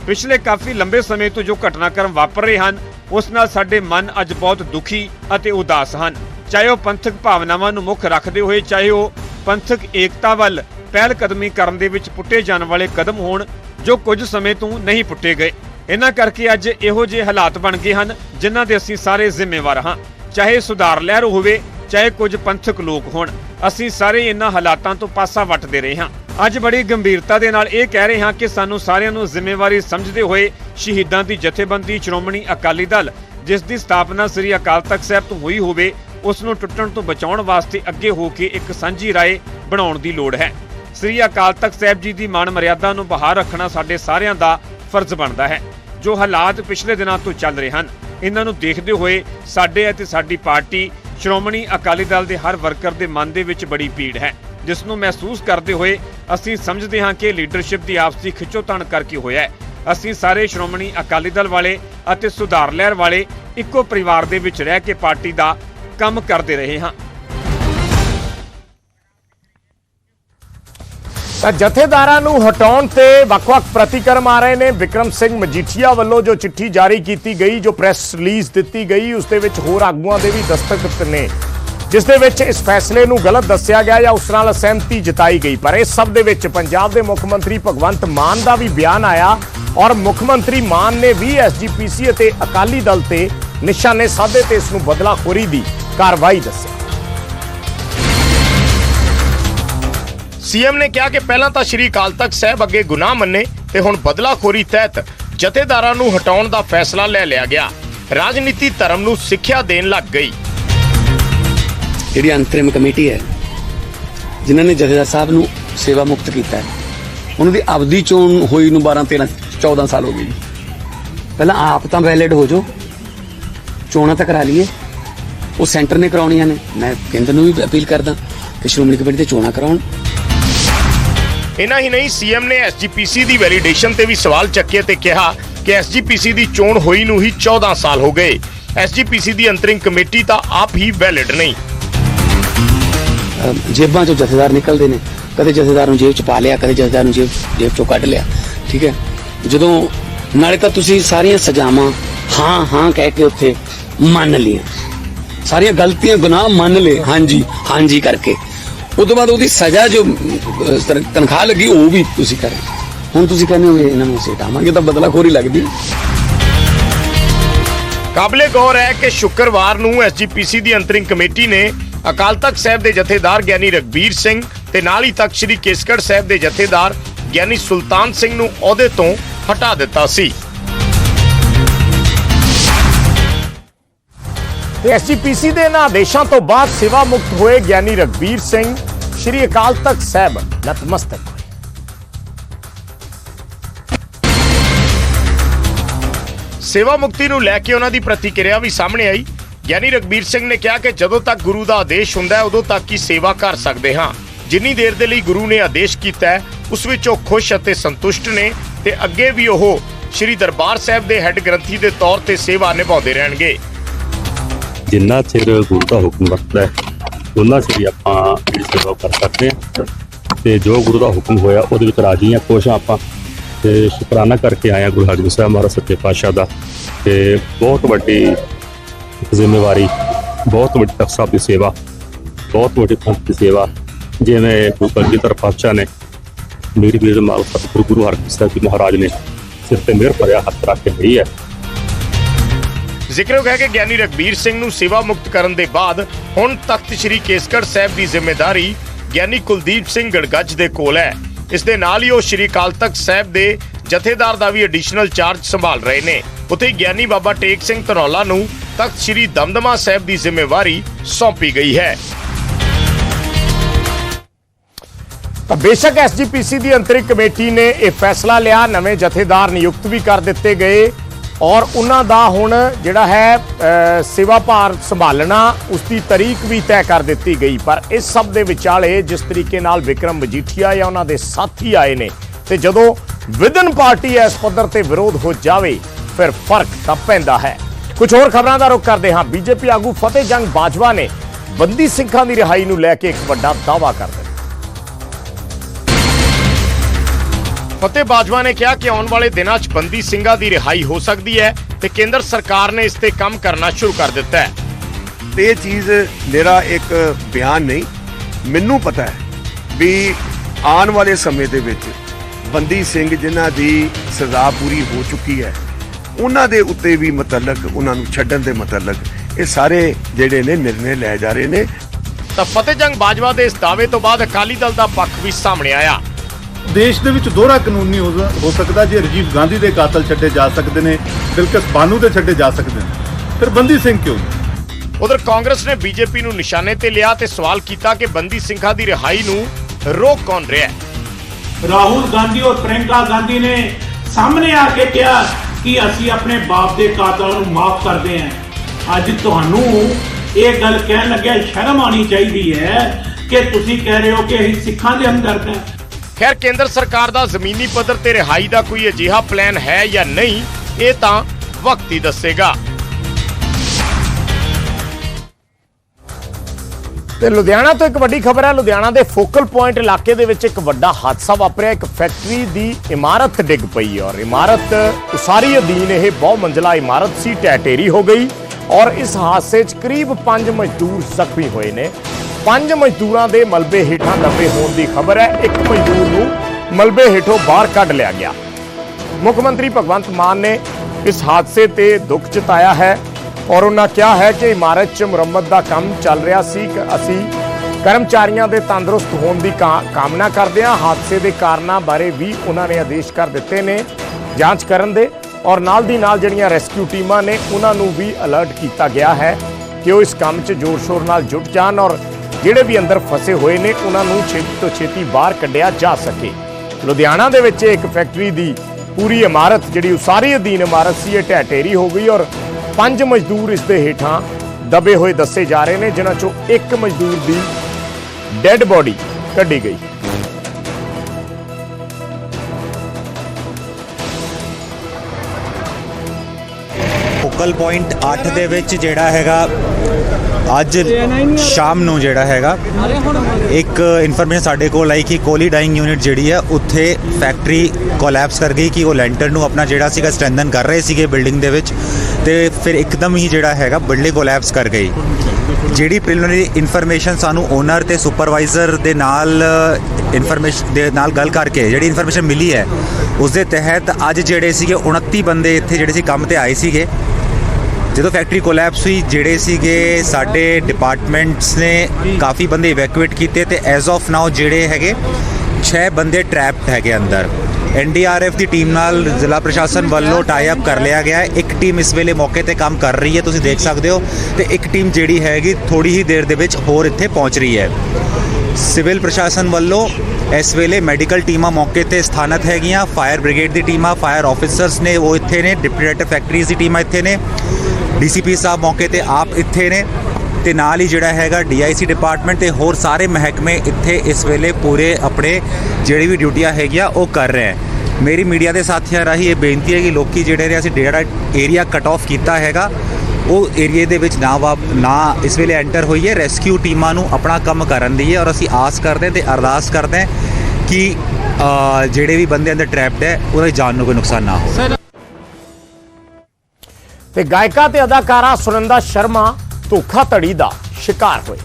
ਪਿਛਲੇ ਕਾਫੀ ਲੰਬੇ ਸਮੇਂ ਤੋਂ ਜੋ ਘਟਨਾਕ੍ਰਮ ਵਾਪਰ ਰਹੇ ਹਨ, ਉਸ ਨਾਲ ਸਾਡੇ ਮਨ ਅੱਜ ਬਹੁਤ ਦੁਖੀ ਅਤੇ ਉਦਾਸ ਹਨ। ਚਾਹੇ ਉਹ ਪੰਥਕ ਭਾਵਨਾਵਾਂ ਨੂੰ ਮੁੱਖ ਰੱਖਦੇ ਹੋਏ, ਚਾਹੇ ਉਹ ਪੰਥਕ ਏਕਤਾ ਵੱਲ ਪਹਿਲ ਕਦਮੀ ਕਰਨ ਦੇ ਵਿੱਚ ਪੁੱਟੇ ਜਾਣ ਵਾਲੇ ਕਦਮ ਹੋਣ, ਜੋ ਕੁਝ ਸਮੇਂ ਤੋਂ ਨਹੀਂ ਪੁੱਟੇ ਗਏ। ਇਹਨਾਂ ਕਰਕੇ ਅੱਜ ਇਹੋ ਜਿਹੇ ਹਾਲਾਤ ਬਣ ਗਏ ਹਨ, ਜਿਨ੍ਹਾਂ ਦੇ ਅਸੀਂ ਸਾਰੇ ਜ਼ਿੰਮੇਵਾਰ ਹਾਂ। ਚਾਹੇ ਸੁਧਾਰ ਲਹਿਰ ਹੋਵੇ, ਚਾਹੇ ਕੁਝ ਪੰਥਕ ਲੋਕ ਹੋਣ, ਅਸੀਂ ਸਾਰੇ ਇਹਨਾਂ ਹਾਲਾਤਾਂ ਤੋਂ ਪਾਸਾ ਵੱਟਦੇ ਰਹੇ ਹਾਂ। ਅੱਜ ਬੜੀ ਗੰਭੀਰਤਾ ਦੇ ਨਾਲ ਇਹ ਕਹਿ ਰਹੇ ਹਾਂ ਕਿ ਸਾਨੂੰ ਸਾਰਿਆਂ ਨੂੰ ਜ਼ਿੰਮੇਵਾਰੀ ਸਮਝਦੇ ਹੋਏ ਸ਼ਹੀਦਾਂ ਦੀ ਜਥੇਬੰਦੀ, ਸ਼੍ਰੋਮਣੀ ਅਕਾਲੀ ਦਲ, ਜਿਸ ਦੀ ਸਥਾਪਨਾ ਸ੍ਰੀ ਅਕਾਲ ਤਖਤ ਸਾਹਿਬ ਤੋਂ ਹੋਈ ਹੋਵੇ, ਉਸ ਨੂੰ ਟੁੱਟਣ ਤੋਂ ਬਚਾਉਣ ਵਾਸਤੇ ਅੱਗੇ ਹੋ ਕੇ ਇੱਕ ਸਾਂਝੀ ਰਾਏ ਬਣਾਉਣ ਦੀ ਲੋੜ ਹੈ। ਸ੍ਰੀ ਅਕਾਲ ਤਖਤ ਸਾਹਿਬ ਜੀ ਦੀ ਮਾਣ ਮਰਿਆਦਾ ਨੂੰ ਬਹਾਰ ਰੱਖਣਾ ਸਾਡੇ ਸਾਰਿਆਂ ਦਾ ਫਰਜ਼ ਬਣਦਾ ਹੈ, ਜੋ ਹਾਲਾਤ ਪਿਛਲੇ ਦਿਨਾਂ ਤੋਂ ਚੱਲ ਰਹੇ ਹਨ। ਇਹਨਾਂ ਨੂੰ ਦੇਖਦੇ ਹੋਏ ਸਾਡੇ ਅਤੇ ਸਾਡੀ ਪਾਰਟੀ ਸ਼੍ਰੋਮਣੀ ਅਕਾਲੀ ਦਲ ਦੇ ਹਰ ਵਰਕਰ ਦੇ ਮਨ ਦੇ ਵਿੱਚ ਬੜੀ ਪੀੜ ਹੈ, ਜਿਸ ਨੂੰ ਮਹਿਸੂਸ ਕਰਦੇ ਹੋਏ ਅਸੀਂ ਸਮਝਦੇ ਹਾਂ ਕਿ ਲੀਡਰਸ਼ਿਪ ਦੀ ਆਪਸੀ ਖਿੱਚੋਤਾਣ ਕਰਕੇ ਹੋਇਆ ਹੈ। ਅਸੀਂ ਸਾਰੇ ਸ਼੍ਰੋਮਣੀ ਅਕਾਲੀ ਦਲ ਵਾਲੇ ਅਤੇ ਸੁਧਾਰ ਲਹਿਰ ਵਾਲੇ ਇੱਕੋ ਪਰਿਵਾਰ ਦੇ ਵਿੱਚ ਰਹਿ ਕੇ ਪਾਰਟੀ ਦਾ ਕੰਮ ਕਰਦੇ ਰਹੇ ਹਾਂ। ਤਾਂ ਜਥੇਦਾਰਾਂ ਨੂੰ ਹਟਾਉਣ ਤੇ ਵੱਖ-ਵੱਖ ਪ੍ਰਤੀਕਰਮ ਆ ਰਹੇ ਨੇ। ਵਿਕਰਮ ਸਿੰਘ ਮਜੀਠੀਆ ਵੱਲੋਂ ਜੋ ਚਿੱਠੀ ਜਾਰੀ ਕੀਤੀ ਗਈ, ਜੋ ਪ੍ਰੈਸ ਰਿਲੀਜ਼ ਦਿੱਤੀ ਗਈ, ਉਸ ਦੇ ਵਿੱਚ ਹੋਰ ਆਗੂਆਂ ਦੇ ਵੀ ਦਸਤਖਤ ਨੇ, ਜਿਸ ਦੇ ਵਿੱਚ ਇਸ ਫੈਸਲੇ ਨੂੰ ਗਲਤ ਦੱਸਿਆ ਗਿਆ ਜਾਂ ਉਸ ਨਾਲ ਅਸਹਿਮਤੀ ਜਤਾਈ ਗਈ। ਪਰ ਇਸ ਸਭ ਦੇ ਵਿੱਚ ਪੰਜਾਬ ਦੇ ਮੁੱਖ ਮੰਤਰੀ ਭਗਵੰਤ ਮਾਨ ਦਾ ਵੀ ਬਿਆਨ ਆਇਆ ਔਰ ਮੁੱਖ ਮੰਤਰੀ ਮਾਨ ਨੇ ਵੀ ਐਸਜੀਪੀਸੀ ਅਤੇ ਅਕਾਲੀ ਦਲ ਤੇ ਨਿਸ਼ਾਨੇ ਸਾਧੇ ਤੇ ਇਸ ਨੂੰ ਬਦਲਾਖੋਰੀ ਦੀ ਕਾਰਵਾਈ ਦੱਸਿਆ ਸੀਐਮ ਨੇ ਕਿਹਾ ਕਿ ਪਹਿਲਾਂ ਤਾਂ ਸ਼੍ਰੀ ਅਕਾਲ ਤਖਤ ਸਾਹਿਬ ਅੱਗੇ ਗੁਨਾਹ ਮੰਨੇ ਤੇ ਹੁਣ ਬਦਲਾਖੋਰੀ ਤਹਿਤ ਜਥੇਦਾਰਾਂ ਨੂੰ ਹਟਾਉਣ ਦਾ ਫੈਸਲਾ ਲੈ ਲਿਆ ਗਿਆ। ਰਾਜਨੀਤੀ ਧਰਮ ਨੂੰ ਸਿੱਖਿਆ ਦੇਣ ਲੱਗ ਗਈ। ਜਿਹੜੀ ਅੰਤਰਿਮ ਕਮੇਟੀ ਹੈ, ਜਿਨ੍ਹਾਂ ਨੇ ਜਥੇਦਾਰ ਸਾਹਿਬ ਨੂੰ ਸੇਵਾ ਮੁਕਤ ਕੀਤਾ ਹੈ, ਉਹਨਾਂ ਦੀ ਆਪਦੀ ਚੋਣ ਹੋਈ ਨੂੰ 12 13 14 ਸਾਲ ਹੋ ਗਏ ਪਹਿਲਾਂ ਆਪ ਤਾਂ ਵੈਲਿਡ ਹੋ ਜਾਓ, ਚੋਣਾਂ ਤਾਂ ਕਰਾ ਲਈਏ। ਉਹ ਸੈਂਟਰ ਨੇ ਕਰਾਉਣੀਆਂ ਨੇ। ਮੈਂ ਕੇਂਦਰ ਨੂੰ ਵੀ ਅਪੀਲ ਕਰਦਾ ਕਿ ਸ਼੍ਰੋਮਣੀ ਕਮੇਟੀ ਤੇ ਚੋਣਾਂ ਕਰਾਉਣ। ਇਨਾ ਹੀ ਨਹੀਂ ਸੀਐਮ ਨੇ ਐਸਜੀਪੀਸੀ ਦੀ ਵੈਲੀਡੇਸ਼ਨ ਤੇ ਵੀ ਸਵਾਲ ਚੱਕੇ ਤੇ ਕਿਹਾ ਕਿ ਐਸਜੀਪੀਸੀ ਦੀ ਚੋਣ ਹੋਈ ਨੂੰ ਹੀ 14 ਸਾਲ ਹੋ ਗਏ। ਐਸਜੀਪੀਸੀ ਦੀ ਅੰਤਰਿੰਗ ਕਮੇਟੀ ਤਾਂ ਆਪ ਹੀ ਵੈਲਿਡ ਨਹੀਂ। ਜੇਬਾਂ ਚੋਂ ਜਥੇਦਾਰ ਨਿਕਲਦੇ ਨੇ। ਕਦੇ ਜਥੇਦਾਰ ਨੂੰ ਜੇਬ ਚ ਪਾ ਲਿਆ, ਕਦੇ ਜਥੇਦਾਰ ਨੂੰ ਜੇਬ ਜੇਬ ਚੋਂ ਕੱਢ ਲਿਆ। ਠੀਕ ਹੈ? ਜਦੋਂ ਨਾਲੇ ਤਾਂ ਤੁਸੀਂ ਸਾਰੀਆਂ ਸਜ਼ਾਵਾਂ ਹਾਂ ਹਾਂ ਕਹਿ ਕੇ ਉੱਥੇ ਮੰਨ ਲਈਆਂ। ਸਾਰੀਆਂ ਗਲਤੀਆਂ ਗੁਨਾਹ ਮੰਨ ਲਏ। ਹਾਂਜੀ ਹਾਂਜੀ ਕਰਕੇ। ਉਸ ਤੋਂ ਬਾਅਦ ਉਹਦੀ ਸਜ਼ਾ ਜੋ ਤਨਖਾਹ ਲੱਗੀ, ਉਹ ਵੀ ਤੁਸੀਂ ਕਰੇ। ਹੁਣ ਤੁਸੀਂ ਕਹਿੰਦੇ ਹੋ ਇਹਨਾਂ ਨੂੰ ਅਸੀਂ ਤਾਂ ਬਦਲਾਖੋਰੀ ਲੱਗਦੀ ਕਾਬਲੇ ਗੌਰ ਹੈ ਕਿ ਸ਼ੁੱਕਰਵਾਰ ਨੂੰ ਐਸਜੀਪੀਸੀ ਦੀ ਅੰਤਰਿੰਗ ਕਮੇਟੀ ਨੇ ਅਕਾਲ ਤਖਤ ਸਾਹਿਬ ਦੇ ਜਥੇਦਾਰ ਗਿਆਨੀ ਰਗਬੀਰ ਸਿੰਘ ਤੇ ਨਾਲ ਹੀ ਤਖਤ ਸ੍ਰੀ ਕੇਸਗੜ੍ਹ ਸਾਹਿਬ ਦੇ ਜਥੇਦਾਰ ਗਿਆਨੀ ਸੁਲਤਾਨ ਸਿੰਘ ਨੂੰ ਅਹੁਦੇ ਤੋਂ ਹਟਾ ਦਿੱਤਾ ਸੀ। ਤੇ ਐਸਜੀਪੀਸੀ ਦੇ ਇਹਨਾਂ ਆਦੇਸ਼ਾਂ ਤੋਂ ਬਾਅਦ ਸੇਵਾ ਮੁਕਤ ਹੋਏ ਗਿਆਨੀ ਰਗਬੀਰ ਸਿੰਘ, ਸ੍ਰੀ ਅਕਾਲ ਤਖਤ ਸਾਹਿਬ, ਨਤਮਸਤਕ। ਹੋਏ ਸੇਵਾ ਮੁਕਤੀ ਨੂੰ ਲੈ ਕੇ ਉਹਨਾਂ ਦੀ ਪ੍ਰਤੀਕਿਰਿਆ ਵੀ ਸਾਹਮਣੇ ਆਈ। ਗਿਆਨੀ ਰਗਬੀਰ ਸਿੰਘ ਨੇ ਕਿਹਾ ਕਿ ਜਦੋਂ ਤੱਕ ਗੁਰੂ ਦਾ ਆਦੇਸ਼ ਹੁੰਦਾ ਹੈ, ਉਦੋਂ ਤੱਕ ਹੀ ਸੇਵਾ ਕਰ ਸਕਦੇ ਹਾਂ। ਜਿੰਨੀ ਦੇਰ ਦੇ ਲਈ ਗੁਰੂ ਨੇ ਆਦੇਸ਼ ਕੀਤਾ ਹੈ, ਉਸ ਵਿੱਚ ਉਹ ਖੁਸ਼ ਅਤੇ ਸੰਤੁਸ਼ਟ ਨੇ ਤੇ ਅੱਗੇ ਵੀ ਉਹ ਸ੍ਰੀ ਦਰਬਾਰ ਸਾਹਿਬ ਦੇ ਹੈੱਡ ਗ੍ਰੰਥੀ ਦੇ ਤੌਰ ਤੇ ਸੇਵਾ ਨਿਭਾਉਂਦੇ ਰਹਿਣਗੇ। ਜਿੰਨਾ ਚਿਰ ਗੁਰੂ ਦਾ ਹੁਕਮ ਵਰਤਦਾ ਹੈ ਉਹਨਾਂ ਚਿਰ ਹੀ ਆਪਾਂ ਜਿਹੜੀ ਸੇਵਾ ਕਰ ਸਕਦੇ ਹਾਂ। ਤੇ ਜੋ ਗੁਰੂ ਦਾ ਹੁਕਮ ਹੋਇਆ, ਉਹਦੇ ਵਿੱਚ ਰਾਜੀ ਹਾਂ, ਖੁਸ਼ ਹਾਂ ਆਪਾਂ। ਤੇ ਸ਼ੁਕਰਾਨਾ ਕਰਕੇ ਆਇਆ ਗੁਰੂ ਹਰਗੋਬਿੰਦ ਸਾਹਿਬ ਮਹਾਰਾਜ ਸੱਚੇ ਪਾਤਸ਼ਾਹ ਦਾ। ਤੇ ਬਹੁਤ ਵੱਡੀ ਜ਼ਿੰਮੇਵਾਰੀ, ਬਹੁਤ ਵੱਡੀ ਤਖਤ ਸਾਹਿਬ ਦੀ ਸੇਵਾ, ਬਹੁਤ ਵੱਡੀ ਪੰਥ ਦੀ ਸੇਵਾ, ਜਿਵੇਂ ਗੁਰੂ ਕਲਗੀਧਰ ਪਾਤਸ਼ਾਹ ਨੇ ਮੇਰੀ ਵੀਰ ਮਾਲ ਸਤਿਗੁਰੂ ਗੁਰੂ ਹਰਗੋਬਿੰਦ ਸਾਹਿਬ ਜੀ ਮਹਾਰਾਜ ਨੇ ਸਿਰ ਤੇ ਮਿਹਰ ਭਰਿਆ, ਹੱਥ ਰੱਖ ਕੇ ਲਈ ਹੈ। ਜ਼ਿਕਰਯੋਗ ਹੈ ਕਿ ਗਿਆਨੀ ਰਗਬੀਰ ਸਿੰਘ ਨੂੰ ਸੇਵਾ ਮੁਕਤ ਕਰਨ ਦੇ ਬਾਅਦ ਹੁਣ ਤਖਤ ਸ੍ਰੀ ਕੇਸਗੜ੍ਹ ਸਾਹਿਬ ਦੀ ਜ਼ਿੰਮੇਵਾਰੀ ਗਿਆਨੀ ਕੁਲਦੀਪ ਸਿੰਘ ਗੜਗੱਜ ਦੇ ਕੋਲ ਹੈ। ਇਸ ਦੇ ਨਾਲ ਹੀ ਉਹ ਸ੍ਰੀ ਅਕਾਲ ਤਖਤ ਸਾਹਿਬ ਦੇ ਜਥੇਦਾਰ ਦਾ ਵੀ ਐਡੀਸ਼ਨਲ ਚਾਰਜ ਸੰਭਾਲ ਰਹੇ ਨੇ। ਉੱਥੇ ਗਿਆਨੀ ਬਾਬਾ ਟੇਕ ਸਿੰਘ ਧਨੌਲਾ ਨੂੰ ਤਖਤ ਸ੍ਰੀ ਦਮਦਮਾ ਸਾਹਿਬ ਦੀ ਜ਼ਿੰਮੇਵਾਰੀ ਸੌਂਪੀ ਗਈ ਹੈ। ਤਾਂ ਬੇਸ਼ੱਕ ਐਸਜੀਪੀਸੀ ਦੀ ਅੰਤਰਿਕ ਕਮੇਟੀ ਨੇ ਇਹ ਫੈਸਲਾ ਲਿਆ, ਨਵੇਂ ਜਥੇਦਾਰ ਨਿਯੁਕਤ ਵੀ ਕਰ ਦਿੱਤੇ ਗਏ। ਔਰ ਉਹਨਾਂ ਦਾ ਹੁਣ ਜਿਹੜਾ ਹੈ ਅਹ, ਸੇਵਾ ਭਾਰ ਸੰਭਾਲਣਾ ਉਸ ਦੀ ਤਾਰੀਖ ਵੀ ਤੈਅ ਕਰ ਦਿੱਤੀ ਗਈ। ਪਰ ਇਸ ਸਭ ਦੇ ਵਿਚਾਲੇ ਜਿਸ ਤਰੀਕੇ ਨਾਲ ਵਿਕਰਮ ਮਜੀਠੀਆ ਜਾਂ ਉਹਨਾਂ ਦੇ ਸਾਥੀ ਆਏ ਨੇ ਤੇ ਜਦੋਂ ਵਿਦਨ ਪਾਰਟੀ ਇਸ ਪੱਧਰ ਤੇ ਵਿਰੋਧ ਹੋ ਜਾਵੇ ਫਿਰ ਫ਼ਰਕ ਤਾਂ ਪੈਂਦਾ ਹੈ। ਕੁਝ ਹੋਰ ਖਬਰਾਂ ਦਾ ਰੁਖ ਕਰਦੇ ਹਾਂ। ਬੀਜੇਪੀ ਆਗੂ ਫਤਿਹ ਜੰਗ ਬਾਜਵਾ ਨੇ ਬੰਦੀ ਸਿੰਘਾਂ ਦੀ ਰਿਹਾਈ ਨੂੰ ਲੈ ਕੇ ਇੱਕ ਵੱਡਾ ਦਾਅਵਾ ਕਰ ਦਿੱਤਾ। ਫਤਿਹ ਬਾਜਵਾ ਨੇ ਕਿਹਾ ਕਿ ਆਉਣ ਵਾਲੇ ਦਿਨਾਂ 'ਚ ਬੰਦੀ ਸਿੰਘਾਂ ਦੀ ਰਿਹਾਈ ਹੋ ਸਕਦੀ ਹੈ ਤੇ ਕੇਂਦਰ ਸਰਕਾਰ ਨੇ ਇਸ ਤੇ ਕੰਮ ਕਰਨਾ ਸ਼ੁਰੂ ਕਰ ਦਿੱਤਾ ਹੈ। ਤੇ ਇਹ ਚੀਜ਼ ਮੇਰਾ ਇੱਕ ਬਿਆਨ ਨਹੀਂ ਮੈਨੂੰ ਪਤਾ ਹੈ ਵੀ ਆਉਣ ਵਾਲੇ ਸਮੇਂ ਦੇ ਵਿੱਚ ਬੰਦੀ ਸਿੰਘ ਜਿਨ੍ਹਾਂ ਦੀ ਸਜ਼ਾ ਪੂਰੀ ਹੋ ਚੁੱਕੀ ਹੈ ਉਹਨਾਂ ਦੇ ਉੱਤੇ ਵੀ ਮਤਲਕ ਉਹਨਾਂ ਨੂੰ ਛੱਡਣ ਦੇ ਮਤਲਕ ਇਹ ਸਾਰੇ ਜਿਹੜੇ ਨੇ ਨਿਰਣੇ ਲੈ ਜਾ ਰਹੇ ਨੇ। ਤਾਂ ਫਤਿਹ ਜੰਗ ਬਾਜਵਾ ਦੇ ਇਸ ਦਾਅਵੇ ਤੋਂ ਬਾਅਦ ਅਕਾਲੀ ਦਲ ਦਾ ਪੱਖ ਵੀ ਸਾਹਮਣੇ ਆਇਆ। ਦੇਸ਼ ਦੇ ਵਿੱਚ ਦੋਹਰਾ ਕਾਨੂੰਨ ਨਹੀਂ ਹੋ ਹੋ ਸਕਦਾ ਜੇ ਰਾਜੀਵ ਗਾਂਧੀ ਦੇ ਕਾਤਲ ਛੱਡੇ ਜਾ ਸਕਦੇ ਨੇ ਦਿਲਕਸ਼ ਬਾਨੂ ਦੇ ਛੱਡੇ ਜਾ ਸਕਦੇ ਨੇ। ਫਿਰ ਬੰਦੀ ਸਿੰਘ ਕਿਉਂ? ਉਧਰ ਕਾਂਗਰਸ ਨੇ ਬੀਜੇਪੀ ਨੂੰ ਨਿਸ਼ਾਨੇ ਤੇ ਲਿਆ ਤੇ ਸਵਾਲ ਕੀਤਾ ਕਿ ਬੰਦੀ ਸਿੰਘਾਂ ਦੀ ਰਿਹਾਈ ਨੂੰ ਰੋਕ ਕੌਣ ਰਿਹਾ ਹੈ? ਰਾਹੁਲ ਗਾਂਧੀ ਔਰ ਪ੍ਰਿयंका ਗਾਂਧੀ ਨੇ ਸਾਹਮਣੇ ਆ ਕੇ ਕਿਹਾ ਕਿ ਅਸੀਂ ਆਪਣੇ ਬਾਪ ਦੇ ਕਾਤਲਾਂ ਨੂੰ ਮਾਫ ਕਰਦੇ ਹਾਂ। ਅੱਜ ਤੁਹਾਨੂੰ ਇਹ ਗੱਲ ਕਹਿਣ ਲੱਗਿਆ ਸ਼ਰਮ ਆਣੀ ਚਾਹੀਦੀ ਹੈ ਕਿ ਤੁਸੀਂ ਕਹਿ ਰਹੇ ਹੋ ਕਿ ਅਸੀਂ ਸਿੱਖਾਂ ਦੇ ਹਮਦਰਦ ਹਾਂ। ਖੈਰ, ਕੇਂਦਰ ਸਰਕਾਰ ਦਾ ਜ਼ਮੀਨੀ ਪੱਧਰ ਤੇ ਰਿਹਾਈ ਦਾ ਕੋਈ ਅਜਿਹਾ ਪਲਾਨ ਹੈ ਜਾਂ ਨਹੀਂ, ਇਹ ਤਾਂ ਵਕਤ ਹੀ ਦੱਸੇਗਾ। ਤੇ ਲੁਧਿਆਣਾ ਤੋਂ ਇੱਕ ਵੱਡੀ ਖਬਰ ਹੈ। ਲੁਧਿਆਣਾ ਦੇ ਫੋਕਲ ਪੁਆਇੰਟ ਇਲਾਕੇ ਦੇ ਵਿੱਚ ਇੱਕ ਵੱਡਾ ਹਾਦਸਾ ਵਾਪਰਿਆ। ਇੱਕ ਫੈਕਟਰੀ ਦੀ ਇਮਾਰਤ ਡਿੱਗ ਪਈ ਔਰ ਇਮਾਰਤ ਉਸਾਰੀ ਅਧੀਨ ਇਹ ਬਹੁ ਮੰਜ਼ਲਾ ਇਮਾਰਤ ਸੀ, ਟੈਟੇਰੀ ਹੋ ਗਈ ਔਰ ਇਸ ਹਾਦਸੇ 'ਚ ਕਰੀਬ 5 ਮਜ਼ਦੂਰ ਜ਼ਖਮੀ ਹੋਏ ਨੇ। ਪੰਜ ਮਜ਼ਦੂਰਾਂ ਦੇ ਮਲਬੇ ਹੇਠਾਂ ਦੱਬੇ ਹੋਣ ਦੀ ਖਬਰ ਹੈ। ਇੱਕ ਮਜ਼ਦੂਰ ਨੂੰ ਮਲਬੇ ਹੇਠੋਂ ਬਾਹਰ ਕੱਢ ਲਿਆ ਗਿਆ। ਮੁੱਖ ਮੰਤਰੀ ਭਗਵੰਤ ਮਾਨ ਨੇ ਇਸ ਹਾਦਸੇ ਤੇ ਦੁੱਖ ਜਤਾਇਆ ਹੈ ਔਰ ਉਹਨਾਂ ਕਿਹਾ ਹੈ ਕਿ ਇਮਾਰਤ 'ਚ ਮੁਰੰਮਤ ਦਾ ਕੰਮ ਚੱਲ ਰਿਹਾ ਸੀ ਕਿ ਅਸੀਂ ਕਰਮਚਾਰੀਆਂ ਦੇ ਤੰਦਰੁਸਤ ਹੋਣ ਦੀ ਕਾ- ਕਾਮਨਾ ਕਰਦੇ ਹਾਂ। ਹਾਦਸੇ ਦੇ ਕਾਰਨਾਂ ਬਾਰੇ ਵੀ ਉਹਨਾਂ ਨੇ ਆਦੇਸ਼ ਕਰ ਦਿੱਤੇ ਨੇ ਜਾਂਚ ਕਰਨ ਦੇ ਔਰ ਨਾਲ ਦੀ ਨਾਲ ਜਿਹੜੀਆਂ ਰੈਸਕਿਊ ਟੀਮਾਂ ਨੇ, ਉਹਨਾਂ ਨੂੰ ਵੀ ਅਲਰਟ ਕੀਤਾ ਗਿਆ ਹੈ ਕਿ ਉਹ ਇਸ ਕੰਮ 'ਚ ਜ਼ੋਰ-ਸ਼ੋਰ ਨਾਲ ਜੁਟ ਜਾਣ ਔਰ ਜਿਹੜੇ ਵੀ ਅੰਦਰ ਫਸੇ ਹੋਏ ਨੇ, ਉਹਨਾਂ ਨੂੰ ਛੇਤੀ ਤੋਂ ਛੇਤੀ ਬਾਹਰ ਕੱਢਿਆ ਜਾ ਸਕੇ। ਲੁਧਿਆਣਾ ਦੇ ਵਿੱਚ ਇੱਕ ਫੈਕਟਰੀ ਦੀ ਪੂਰੀ ਇਮਾਰਤ, ਜਿਹੜੀ ਉਸਾਰੀ ਅਧੀਨ ਇਮਾਰਤ ਸੀ, ਇਹ ਢਹਿ ਹੋ ਗਈ ਔਰ ਪੰਜ ਮਜ਼ਦੂਰ ਇਸ ਦੇ ਹੇਠਾਂ ਦਬੇ ਹੋਏ ਦੱਸੇ ਜਾ ਰਹੇ ਨੇ, ਜਿਨ੍ਹਾਂ ਚੋਂ ਇੱਕ ਮਜ਼ਦੂਰ ਦੀ ਡੈੱਡ ਬੋਡੀ ਕੱਢੀ ਗਈ। ਫੋਕਲ ਪੁਆਇੰਟ 8 ਦੇ ਵਿੱਚ ਜਿਹੜਾ ਹੈਗਾ ਅੱਜ ਸ਼ਾਮ ਨੂੰ ਜਿਹੜਾ ਹੈਗਾ, ਇੱਕ ਇਨਫੋਰਮੇਸ਼ਨ ਸਾਡੇ ਕੋਲ ਆਈ ਕਿ ਕੋਲੀ ਡਾਈਂਗ ਯੂਨਿਟ ਜਿਹੜੀ ਹੈ ਉੱਥੇ ਫੈਕਟਰੀ ਕੋਲੈਪਸ ਕਰ ਗਈ ਕਿ ਉਹ ਲੈਂਟਰ ਨੂੰ ਆਪਣਾ ਜਿਹੜਾ ਸੀਗਾ ਸਟਰੈਂਥਨ ਕਰ ਰਹੇ ਸੀਗੇ ਬਿਲਡਿੰਗ ਦੇ ਵਿੱਚ ਤੇ ਫਿਰ ਇੱਕਦਮ ਹੀ ਜਿਹੜਾ ਹੈਗਾ ਬਿਲਡਿੰਗ ਕੋਲੈਪਸ ਕਰ ਗਈ। ਜਿਹੜੀ ਪ੍ਰੀਲਿਮਿਨਰੀ ਇਨਫੋਰਮੇਸ਼ਨ ਸਾਨੂੰ ਓਨਰ ਤੇ ਸੁਪਰਵਾਈਜ਼ਰ ਦੇ ਨਾਲ ਇਨਫੋਰਮੇਸ਼ਨ ਦੇ ਨਾਲ ਗੱਲ ਕਰਕੇ, ਜਿਹੜੀ ਇਨਫੋਰਮੇਸ਼ਨ ਮਿਲੀ ਹੈ ਉਸ ਦੇ ਤਹਿਤ ਅੱਜ ਜਿਹੜੇ ਸੀਗੇ 29 ਬੰਦੇ ਇੱਥੇ ਜਿਹੜੇ ਸੀ ਕੰਮ ਤੇ ਆਏ ਸੀਗੇ। ਜਦੋਂ ਫੈਕਟਰੀ ਕੋਲੈਪਸ ਹੋਈ, ਜਿਹੜੇ ਸੀਗੇ ਸਾਡੇ ਡਿਪਾਰਟਮੈਂਟਸ ਨੇ ਕਾਫੀ ਬੰਦੇ ਇਵੈਕੂਏਟ ਕੀਤੇ ਤੇ ਐਜ਼ ਆਫ ਨਾਓ ਜਿਹੜੇ ਹੈਗੇ 6 ਬੰਦੇ ਟ੍ਰੈਪਡ ਹੈਗੇ ਅੰਦਰ। ਐਨਡੀਆਰਐਫ ਦੀ ਟੀਮ ਨਾਲ ਜ਼ਿਲ੍ਹਾ ਪ੍ਰਸ਼ਾਸਨ ਵੱਲੋਂ ਟਾਈ ਅਪ ਕਰ ਲਿਆ ਗਿਆ ਹੈ। ਇੱਕ ਟੀਮ ਇਸ ਵੇਲੇ ਮੌਕੇ ਤੇ ਕੰਮ ਕਰ ਰਹੀ ਹੈ, ਤੁਸੀਂ ਦੇਖ ਸਕਦੇ ਹੋ। ਤੇ ਇੱਕ ਟੀਮ ਜਿਹੜੀ ਹੈਗੀ ਥੋੜੀ ਹੀ ਦੇਰ ਦੇ ਵਿੱਚ ਹੋਰ ਇੱਥੇ ਪਹੁੰਚ ਰਹੀ ਹੈ। ਸਿਵਲ ਪ੍ਰਸ਼ਾਸਨ ਵੱਲੋਂ ਇਸ ਵੇਲੇ ਮੈਡੀਕਲ ਟੀਮਾਂ ਮੌਕੇ ਤੇ ਸਥਾਨਤ ਹੈਗੀਆਂ। ਫਾਇਰ ਬ੍ਰਿਗੇਡ ਦੀ ਟੀਮਾਂ ਫਾਇਰ ਆਫੀਸਰਸ ਨੇ, ਉਹ ਇੱਥੇ ਨੇ ਡਿਪਟੀ ਫੈਕਟਰੀਜ਼ ਦੀ ਟੀਮਾਂ ਇੱਥੇ ਨੇ। ਡੀਸੀਪੀ ਸਾਹਿਬ ਮੌਕੇ ਤੇ ਆਪ ਇੱਥੇ ਨੇ ਤੇ ਨਾਲ ਹੀ ਜਿਹੜਾ ਹੈਗਾ ਡੀਆਈਸੀ ਡਿਪਾਰਟਮੈਂਟ ਤੇ ਹੋਰ ਸਾਰੇ ਮਹਿਕਮੇ ਇੱਥੇ ਇਸ ਵੇਲੇ ਪੂਰੇ ਆਪਣੇ ਜਿਹੜੀ ਵੀ ਡਿਊਟੀਆਂ ਹੈਗੀਆਂ ਉਹ ਕਰ ਰਹੇ ਹੈ। ਮੇਰੀ ਮੀਡੀਆ ਦੇ ਸਾਥੀਆਂ ਰਾਹੀਂ ਇਹ ਬੇਨਤੀ ਹੈ ਕਿ ਲੋਕੀ ਜਿਹੜੇ ਨੇ ਅਸੀਂ ਜਿਹੜਾ ਏਰੀਆ ਕਟ ਆਫ ਕੀਤਾ ਹੈਗਾ, ਉਹ ਏਰੀਏ ਦੇ ਵਿੱਚ ਨਾ ਵਾ ਨਾ ਇਸ ਵੇਲੇ ਐਂਟਰ ਹੋਈ ਹੈ ਰੈਸਕਿਊ ਟੀਮਾਂ ਨੂੰ ਆਪਣਾ ਕੰਮ ਕਰਨ ਦੀ ਹੈ ਔਰ ਅਸੀਂ ਆਸ ਕਰਦੇ ਹਾਂ ਤੇ ਅਰਦਾਸ ਕਰਦੇ ਕਿ ਜਿਹੜੇ ਵੀ ਬੰਦੇ ਅੰਦਰ ਟ੍ਰੈਪਡ ਹੈ, ਉਹਨਾਂ ਦੀ ਜਾਨ ਨੂੰ ਕੋਈ ਨੁਕਸਾਨ ਨਾ ਹੋਵੇ। ਤੇ ਗਾਇਕਾ ਤੇ ਅਦਾਕਾਰਾ ਸੁਨੰਦਾ ਸ਼ਰਮਾ ਧੋਖਾਧੜੀ ਦਾ ਸ਼ਿਕਾਰ ਹੋਏ।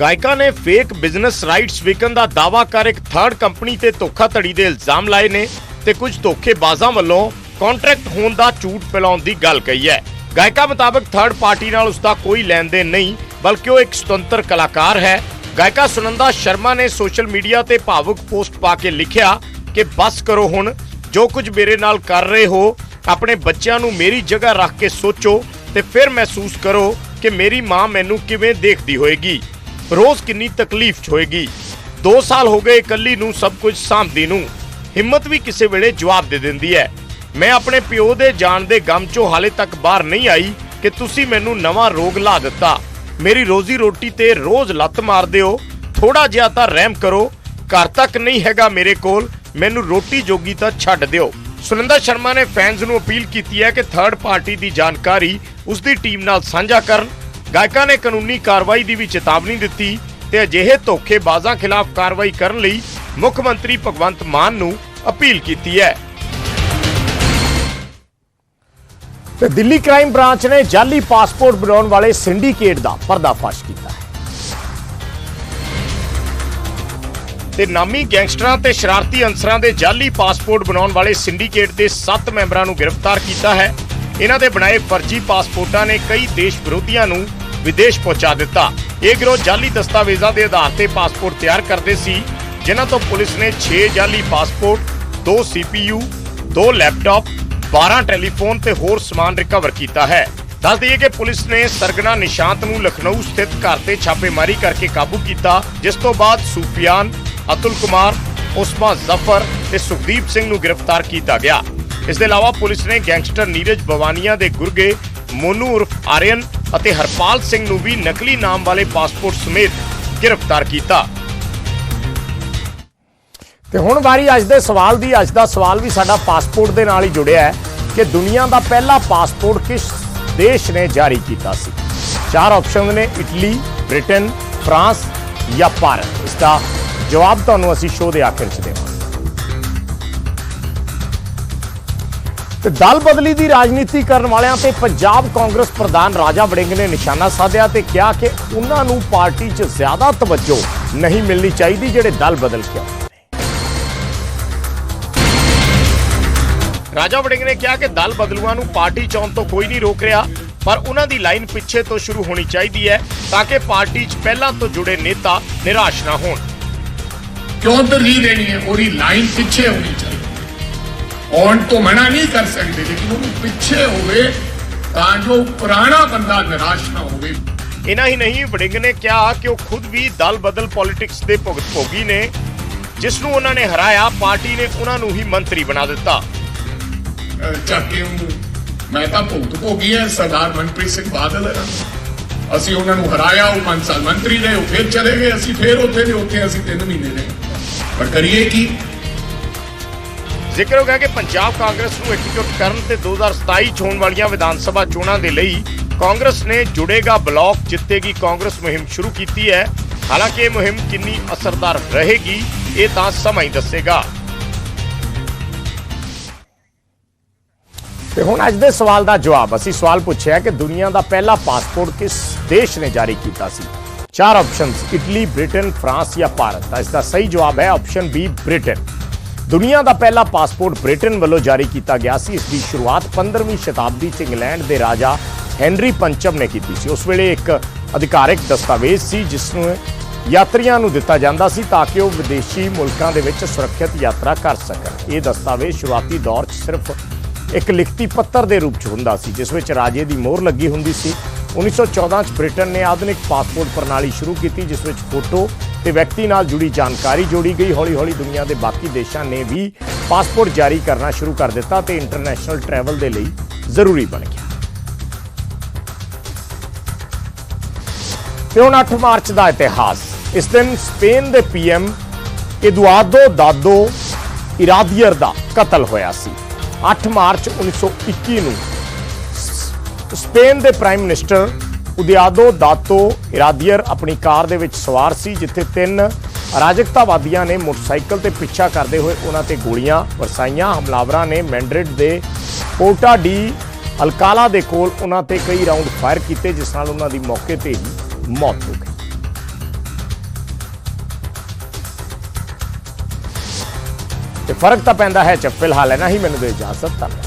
ਗਾਇਕਾ ਨੇ ਫੇਕ ਬਿਜ਼ਨਸ ਰਾਈਟਸ ਵਿਕਣ ਦਾ ਦਾਵਾ ਕਰ ਇੱਕ ਥਰਡ ਕੰਪਨੀ ਤੇ ਧੋਖਾਧੜੀ ਦੇ ਇਲਜ਼ਾਮ ਲਾਏ ਨੇ ਤੇ ਕੁਝ ਧੋਖੇਬਾਜ਼ਾਂ ਵੱਲੋਂ ਕੰਟਰੈਕਟ ਹੋਣ ਦਾ ਝੂਠ ਫੈਲਾਉਣ ਦੀ ਗੱਲ ਕਹੀ ਹੈ। ਗਾਇਕਾ ਮੁਤਾਬਕ ਥਰਡ ਪਾਰਟੀ ਨਾਲ ਉਸ ਦਾ ਕੋਈ ਲੈਣ ਦੇਣ ਨਹੀਂ, ਬਲਕਿ ਉਹ ਇੱਕ ਸੁਤੰਤਰ ਕਲਾਕਾਰ ਹੈ। ਗਾਇਕਾ ਸੁਨੰਦਾ ਸ਼ਰਮਾ ਨੇ ਸੋਸ਼ਲ ਮੀਡੀਆ ਤੇ ਭਾਵੁਕ ਪੋਸਟ ਪਾ ਕੇ ਲਿਖਿਆ ਕਿ ਬਸ ਕਰੋ ਹੁਣ। ਜੋ ਕੁਝ ਮੇਰੇ ਨਾਲ ਕਰ ਰਹੇ ਹੋ, ਆਪਣੇ ਬੱਚਿਆਂ ਨੂੰ ਮੇਰੀ ਜਗ੍ਹਾ ਰੱਖ ਕੇ ਸੋਚੋ ਤੇ ਫਿਰ ਮਹਿਸੂਸ ਕਰੋ ਕਿ ਮੇਰੀ ਮਾਂ ਮੈਨੂੰ ਕਿਵੇਂ ਦੇਖਦੀ ਹੋਏਗੀ। ਰੋਜ਼ ਕਿੰਨੀ ਤਕਲੀਫ 'ਚ ਹੋਏਗੀ। 2 ਸਾਲ ਹੋ ਗਏ ਇਕੱਲੀ ਨੂੰ ਸਭ ਕੁਝ ਸਾਂਭਦੀ ਨੂੰ। ਹਿੰਮਤ ਵੀ ਕਿਸੇ ਵੇਲੇ ਜਵਾਬ ਦੇ ਦਿੰਦੀ ਹੈ। ਮੈਂ ਆਪਣੇ ਪਿਓ ਦੇ ਜਾਣ ਦੇ ਗਮ 'ਚੋਂ ਹਾਲੇ ਤੱਕ ਬਾਹਰ ਨਹੀਂ ਆਈ ਕਿ ਤੁਸੀਂ ਮੈਨੂੰ ਨਵਾਂ ਰੋਗ ਲਾ ਦਿੱਤਾ। ਮੇਰੀ ਰੋਜ਼ੀ ਰੋਟੀ ਤੇ ਰੋਜ਼ ਲੱਤ ਮਾਰਦੇ ਹੋ। ਥੋੜਾ ਜਿਹਾ ਤਾਂ ਰਹਿਮ ਕਰੋ। ਘਰ ਤੱਕ ਨਹੀਂ ਹੈਗਾ ਮੇਰੇ ਕੋਲ। ਮੈਨੂੰ ਰੋਟੀ ਜੋਗੀ ਤਾਂ ਛੱਡ ਦਿਓ। ਸੁਨੰਦਾ ਸ਼ਰਮਾ ਨੇ ਫੈਨਸ ਨੂੰ ਅਪੀਲ ਕੀਤੀ ਹੈ ਕਿ ਥਰਡ ਪਾਰਟੀ ਦੀ ਜਾਣਕਾਰੀ ਉਸ ਦੀ ਟੀਮ ਨਾਲ ਸਾਂਝਾ ਕਰਨ। ਗਾਇਕਾ ਨੇ ਕਾਨੂੰਨੀ ਕਾਰਵਾਈ ਦੀ ਵੀ ਚੇਤਾਵਨੀ ਦਿੱਤੀ ਤੇ ਅਜਿਹੇ ਧੋਖੇਬਾਜ਼ਾਂ ਖਿਲਾਫ ਕਾਰਵਾਈ ਕਰਨ ਲਈ ਮੁੱਖ ਮੰਤਰੀ ਭਗਵੰਤ ਮਾਨ ਨੂੰ ਅਪੀਲ ਕੀਤੀ ਹੈ। ਤੇ ਦਿੱਲੀ ਕ੍ਰਾਈਮ ਬ੍ਰਾਂਚ ਨੇ ਜਾਲੀ ਪਾਸਪੋਰਟ ਬਣਾਉਣ ਵਾਲੇ ਸਿੰਡੀਕੇਟ ਦਾ ਪਰਦਾਫਾਸ਼ ਕੀਤਾ। ਤੇ ਨਾਮੀ ਗੈਂਗਸਟਰਾਂ ਤੇ ਸ਼ਰਾਰਤੀ ਅਨਸਰਾਂ ਦੇ ਜਾਲੀ ਪਾਸਪੋਰਟ ਬਣਾਉਣ ਵਾਲੇ ਸਿੰਡੀਕੇਟ ਦੇ 7 ਮੈਂਬਰਾਂ ਨੂੰ ਗ੍ਰਿਫਤਾਰ ਕੀਤਾ ਹੈ। ਇਹਨਾਂ ਦੇ ਬਣਾਏ ਫਰਜ਼ੀ ਪਾਸਪੋਰਟਾਂ ਨੇ ਕਈ ਦੇਸ਼ ਵਿਰੋਧੀਆਂ ਨੂੰ ਵਿਦੇਸ਼ ਪਹੁੰਚਾ ਦਿੱਤਾ। ਇਹ ਗਿਰੋਹ ਜਾਲੀ ਦਸਤਾਵੇਜ਼ਾਂ ਦੇ ਆਧਾਰ ਤੇ ਪਾਸਪੋਰਟ ਤਿਆਰ ਕਰਦੇ ਸੀ, ਜਿਨ੍ਹਾਂ ਤੋਂ ਪੁਲਿਸ ਨੇ 6 ਜਾਲੀ ਪਾਸਪੋਰਟ 2 CPU 2 ਲੈਪਟਾਪ 12 ਟੈਲੀਫੋਨ ਤੇ ਹੋਰ ਸਮਾਨ ਰਿਕਵਰ ਕੀਤਾ ਹੈ। ਦੱਸ ਦਈਏ ਕਿ ਪੁਲਿਸ ਨੇ ਸਰਗਨਾ ਨਿਸ਼ਾਂਤ ਨੂੰ ਲਖਨਊ ਸਥਿਤ ਘਰ ਤੇ ਛਾਪੇਮਾਰੀ ਕਰਕੇ ਕਾਬੂ ਕੀਤਾ, ਜਿਸ ਤੋਂ ਬਾਅਦ ਸੂਫੀਆਨ ਅਤੁਲ ਕੁਮਾਰ, ਉਸਮਾ ਜ਼ਫਰ ਤੇ ਸੁਖਦੀਪ ਸਿੰਘ ਨੂੰ ਗ੍ਰਿਫਤਾਰ ਕੀਤਾ ਗਿਆ। ਇਸ ਦੇ ਇਲਾਵਾ ਪੁਲਿਸ ਨੇ ਗੈਂਗਸਟਰ ਨੀਰਜ ਬਵਾਨੀਆ ਦੇ ਗੁਰਗੇ, ਮੋਨੂ ਉਰਫ ਆਰੀਅਨ ਅਤੇ ਹਰਪਾਲ ਸਿੰਘ ਨੂੰ ਵੀ ਨਕਲੀ ਨਾਮ ਵਾਲੇ ਪਾਸਪੋਰਟ ਸਮੇਤ ਗ੍ਰਿਫਤਾਰ ਕੀਤਾ। ਤੇ ਹੁਣ ਵਾਰੀ ਅੱਜ ਦੇ ਸਵਾਲ ਦੀ, ਅੱਜ ਦਾ ਸਵਾਲ ਵੀ ਸਾਡਾ ਪਾਸਪੋਰਟ ਦੇ ਨਾਲ ਹੀ ਜੁੜਿਆ ਹੈ ਕਿ ਦੁਨੀਆ ਦਾ ਪਹਿਲਾ ਪਾਸਪੋਰਟ ਕਿਸ ਦੇਸ਼ ਨੇ ਜਾਰੀ ਕੀਤਾ ਸੀ? ਚਾਰ ਆਪਸ਼ਨ ਨੇ, ਇਟਲੀ, ਬ੍ਰਿਟਨ, ਫਰਾਂਸ ਜਾਂ ਭਾਰਤ। ਇਸ ਦਾ ਜਵਾਬ ਤੁਹਾਨੂੰ ਅਸੀਂ ਸ਼ੋਅ ਦੇ ਆਖਿਰ 'ਚ ਦੇਵਾਂਗੇ। ਤੇ ਦਲ ਬਦਲੀ ਦੀ ਰਾਜਨੀਤੀ ਕਰਨ ਵਾਲਿਆਂ ਤੇ ਪੰਜਾਬ ਕਾਂਗਰਸ ਪ੍ਰਧਾਨ ਰਾਜਾ ਵੜਿੰਗ ਨੇ ਨਿਸ਼ਾਨਾ ਸਾਧਿਆ ਤੇ ਕਿਹਾ ਕਿ ਉਹਨਾਂ ਨੂੰ ਪਾਰਟੀ 'ਚ ਜ਼ਿਆਦਾ ਤਵੱਜੋ ਨਹੀਂ ਮਿਲਣੀ ਚਾਹੀਦੀ ਜਿਹੜੇ ਦਲ ਬਦਲ ਕੇ ਰਾਜਾ ਵੜਿੰਗ ਨੇ ਕਿਹਾ ਕਿ ਦਲ ਬਦਲੂਆਂ ਨੂੰ ਪਾਰਟੀ 'ਚ ਆਉਣ ਤੋਂ ਕੋਈ ਨਹੀਂ ਰੋਕ ਰਿਹਾ, ਪਰ ਉਹਨਾਂ ਦੀ ਲਾਈਨ ਪਿੱਛੇ ਤੋਂ ਸ਼ੁਰੂ ਹੋਣੀ ਚਾਹੀਦੀ ਹੈ ਤਾਂ ਕਿ ਪਾਰਟੀ 'ਚ ਪਹਿਲਾਂ ਤੋਂ ਜੁੜੇ ਨੇਤਾ ਨਿਰਾਸ਼ ਨਾ ਹੋਣ। ਕਿਉਂ ਤਰਜੀਹ ਦੇਣੀ ਹੈ? ਉਹਦੀ ਲਾਈਨ ਪਿੱਛੇ ਹੋਣੀ ਚਾਹੀਦੀ। ਔਨ ਤੋਂ ਮਨਾ ਨਹੀਂ ਕਰ ਸਕਦੇ ਲੇਕਿਨ ਉਹਨੂੰ ਪਿੱਛੇ ਹੋਵੇ ਤਾਂ ਜੋ ਪੁਰਾਣਾ ਬੰਦਾ ਨਿਰਾਸ਼ ਨਾ ਹੋਵੇ। ਇਨਾ ਹੀ ਨਹੀਂ ਵੜਿੰਗ ਨੇ ਕਿਹਾ ਕਿ ਉਹ ਖੁਦ ਵੀ ਦਲ ਬਦਲ ਪੋਲਿਟਿਕਸ ਦੇ ਭੁਗਤ ਭੋਗੀ ਨੇ ਜਿਸ ਨੂੰ ਉਹਨਾਂ ਨੇ ਹਰਾਇਆ ਪਾਰਟੀ ਨੇ ਉਹਨਾਂ ਨੂੰ ਹੀ ਮੰਤਰੀ ਬਣਾ ਦਿੱਤਾ। ਚੱਕ ਕੇ ਉਹਨੂੰ ਮੈਂ ਤਾਂ ਭੁਗਤ ਭੋਗੀ ਹੈ ਸਰਦਾਰ ਮਨਪ੍ਰੀਤ ਸਿੰਘ ਬਾਦਲ ਹੈ। ਅਸੀਂ ਉਹਨਾਂ ਨੂੰ ਹਰਾਇਆ ਉਹ ਪੰਜ ਸਾਲ ਮੰਤਰੀ ਰਹੇ ਉਹ ਫਿਰ ਚਲੇ ਗਏ ਅਸੀਂ ਫਿਰ ਉੱਥੇ ਦੇ ਉੱਥੇ ਅਸੀਂ 3 ਮਹੀਨੇ ਰਹੇ। ਪਰ ਕਰੀਏ ਕੀ? ਜ਼ਿਕਰ ਹੋ ਗਿਆ ਕਿ ਪੰਜਾਬ ਕਾਂਗਰਸ ਨੂੰ ਇਕਜੁੱਟ ਕਰਨ ਤੇ 2027 ਚ ਹੋਣ ਵਾਲੀਆਂ ਵਿਧਾਨ ਸਭਾ ਚੋਣਾਂ ਦੇ ਲਈ ਕਾਂਗਰਸ ਨੇ ਜੁੜੇਗਾ ਬਲਾਕ ਜਿੱਤੇਗੀ ਕਾਂਗਰਸ ਮੁਹਿੰਮ ਸ਼ੁਰੂ ਕੀਤੀ ਹੈ। ਹਾਲਾਂਕਿ ਇਹ ਮੁਹਿੰਮ ਕਿੰਨੀ ਅਸਰਦਾਰ ਰਹੇਗੀ, ਇਹ ਤਾਂ ਸਮਾਂ ਹੀ ਦੱਸੇਗਾ। ਤੇ ਹੁਣ ਅੱਜ ਦੇ ਸਵਾਲ ਦਾ ਜਵਾਬ, ਅਸੀਂ ਸਵਾਲ ਪੁੱਛਿਆ ਕਿ ਦੁਨੀਆ ਦਾ ਪਹਿਲਾ ਪਾਸਪੋਰਟ ਕਿਸ ਦੇਸ਼ ਨੇ ਜਾਰੀ ਕੀਤਾ ਸੀ? ਚਾਰ ਆਪਸ਼ਨਸ ਇਟਲੀ, ਬ੍ਰਿਟਨ, ਫਰਾਂਸ ਜਾਂ ਭਾਰਤ। ਤਾਂ ਇਸ ਦਾ ਸਹੀ ਜਵਾਬ ਹੈ ਆਪਸ਼ਨ ਬੀ ਬ੍ਰਿਟਨ। ਦੁਨੀਆ ਦਾ ਪਹਿਲਾ ਪਾਸਪੋਰਟ ਬ੍ਰਿਟਨ ਵੱਲੋਂ ਜਾਰੀ ਕੀਤਾ ਗਿਆ ਸੀ। ਇਸ ਦੀ ਸ਼ੁਰੂਆਤ 15ਵੀਂ ਸ਼ਤਾਬਦੀ 'ਚ ਇੰਗਲੈਂਡ ਦੇ ਰਾਜਾ ਹੈਨਰੀ ਪੰਚਮ ਨੇ ਕੀਤੀ ਸੀ। ਉਸ ਵੇਲੇ ਇੱਕ ਅਧਿਕਾਰਿਕ ਦਸਤਾਵੇਜ਼ ਸੀ, ਜਿਸ ਨੂੰ ਯਾਤਰੀਆਂ ਨੂੰ ਦਿੱਤਾ ਜਾਂਦਾ ਸੀ ਤਾਂ ਕਿ ਉਹ ਵਿਦੇਸ਼ੀ ਮੁਲਕਾਂ ਦੇ ਵਿੱਚ ਸੁਰੱਖਿਅਤ ਯਾਤਰਾ ਕਰ ਸਕਣ। ਇਹ ਦਸਤਾਵੇਜ਼ ਸ਼ੁਰੂਆਤੀ ਦੌਰ 'ਚ ਸਿਰਫ ਇੱਕ ਲਿਖਤੀ ਪੱਤਰ ਦੇ ਰੂਪ 'ਚ ਹੁੰਦਾ ਸੀ, ਜਿਸ ਵਿੱਚ ਰਾਜੇ ਦੀ ਮੋਹਰ ਲੱਗੀ ਹੁੰਦੀ ਸੀ। 1914 'ਚ ਬ੍ਰਿਟਨ ਨੇ ਆਧੁਨਿਕ ਪਾਸਪੋਰਟ ਪ੍ਰਣਾਲੀ ਸ਼ੁਰੂ ਕੀਤੀ, ਜਿਸ ਵਿੱਚ ਫੋਟੋ ਤੇ ਵਿਅਕਤੀ ਨਾਲ ਜੁੜੀ ਜਾਣਕਾਰੀ ਜੋੜੀ ਗਈ। ਹੌਲੀ-ਹੌਲੀ ਦੁਨੀਆ ਦੇ ਬਾਕੀ ਦੇਸ਼ਾਂ ਨੇ ਵੀ ਪਾਸਪੋਰਟ ਜਾਰੀ ਕਰਨਾ ਸ਼ੁਰੂ ਕਰ ਦਿੱਤਾ ਤੇ ਇੰਟਰਨੈਸ਼ਨਲ ਟਰੈਵਲ ਦੇ ਲਈ ਜ਼ਰੂਰੀ ਬਣ ਗਿਆ। ਤੇ ਹੁਣ 8 ਮਾਰਚ ਦਾ ਇਤਿਹਾਸ। ਇਸ ਦਿਨ ਸਪੇਨ ਦੇ ਪੀਐਮ ਐਡੁਆਰਡੋ ਦਾਦੋ ਇਰਾਦੀਅਰ ਦਾ ਕਤਲ ਹੋਇਆ ਸੀ। 8 ਮਾਰਚ 1921 ਨੂੰ ਸਪੇਨ ਦੇ ਪ੍ਰਾਈਮ ਮਿਨਿਸਟਰ ਉਦਿਆਦੋ ਦਾਤੋ ਇਰਾਦੀਅਰ ਆਪਣੀ ਕਾਰ ਦੇ ਵਿੱਚ ਸਵਾਰ ਸੀ, ਜਿੱਥੇ ਤਿੰਨ ਅਰਾਜਕਤਾਵਾਦੀਆਂ ਨੇ ਮੋਟਰਸਾਈਕਲ ਤੇ ਪਿੱਛਾ ਕਰਦੇ ਹੋਏ ਉਹਨਾਂ ਤੇ ਗੋਲੀਆਂ ਵਰਸਾਈਆਂ। ਹਮਲਾਵਰਾਂ ਨੇ ਮੈਂਡਰਿਡ ਦੇ ਪੋਟਾ ਡੀ ਅਲਕਾਲਾ ਦੇ ਕੋਲ ਉਹਨਾਂ ਤੇ ਕਈ ਰਾਉਂਡ ਫਾਇਰ ਕੀਤੇ, ਜਿਸ ਨਾਲ ਉਹਨਾਂ ਦੀ ਮੌਕੇ ਤੇ ਹੀ ਮੌਤ ਹੋ ਗਈ। ਤੇ ਫ਼ਰਕ ਤਾਂ ਪੈਂਦਾ ਹੈ, ਚ ਫਿਲਹਾਲ ਹੈ ਨਾ ਹੀ। ਮੈਨੂੰ ਦੇ ਇਜਾਜ਼ਤ, ਧੰਨਵਾਦ।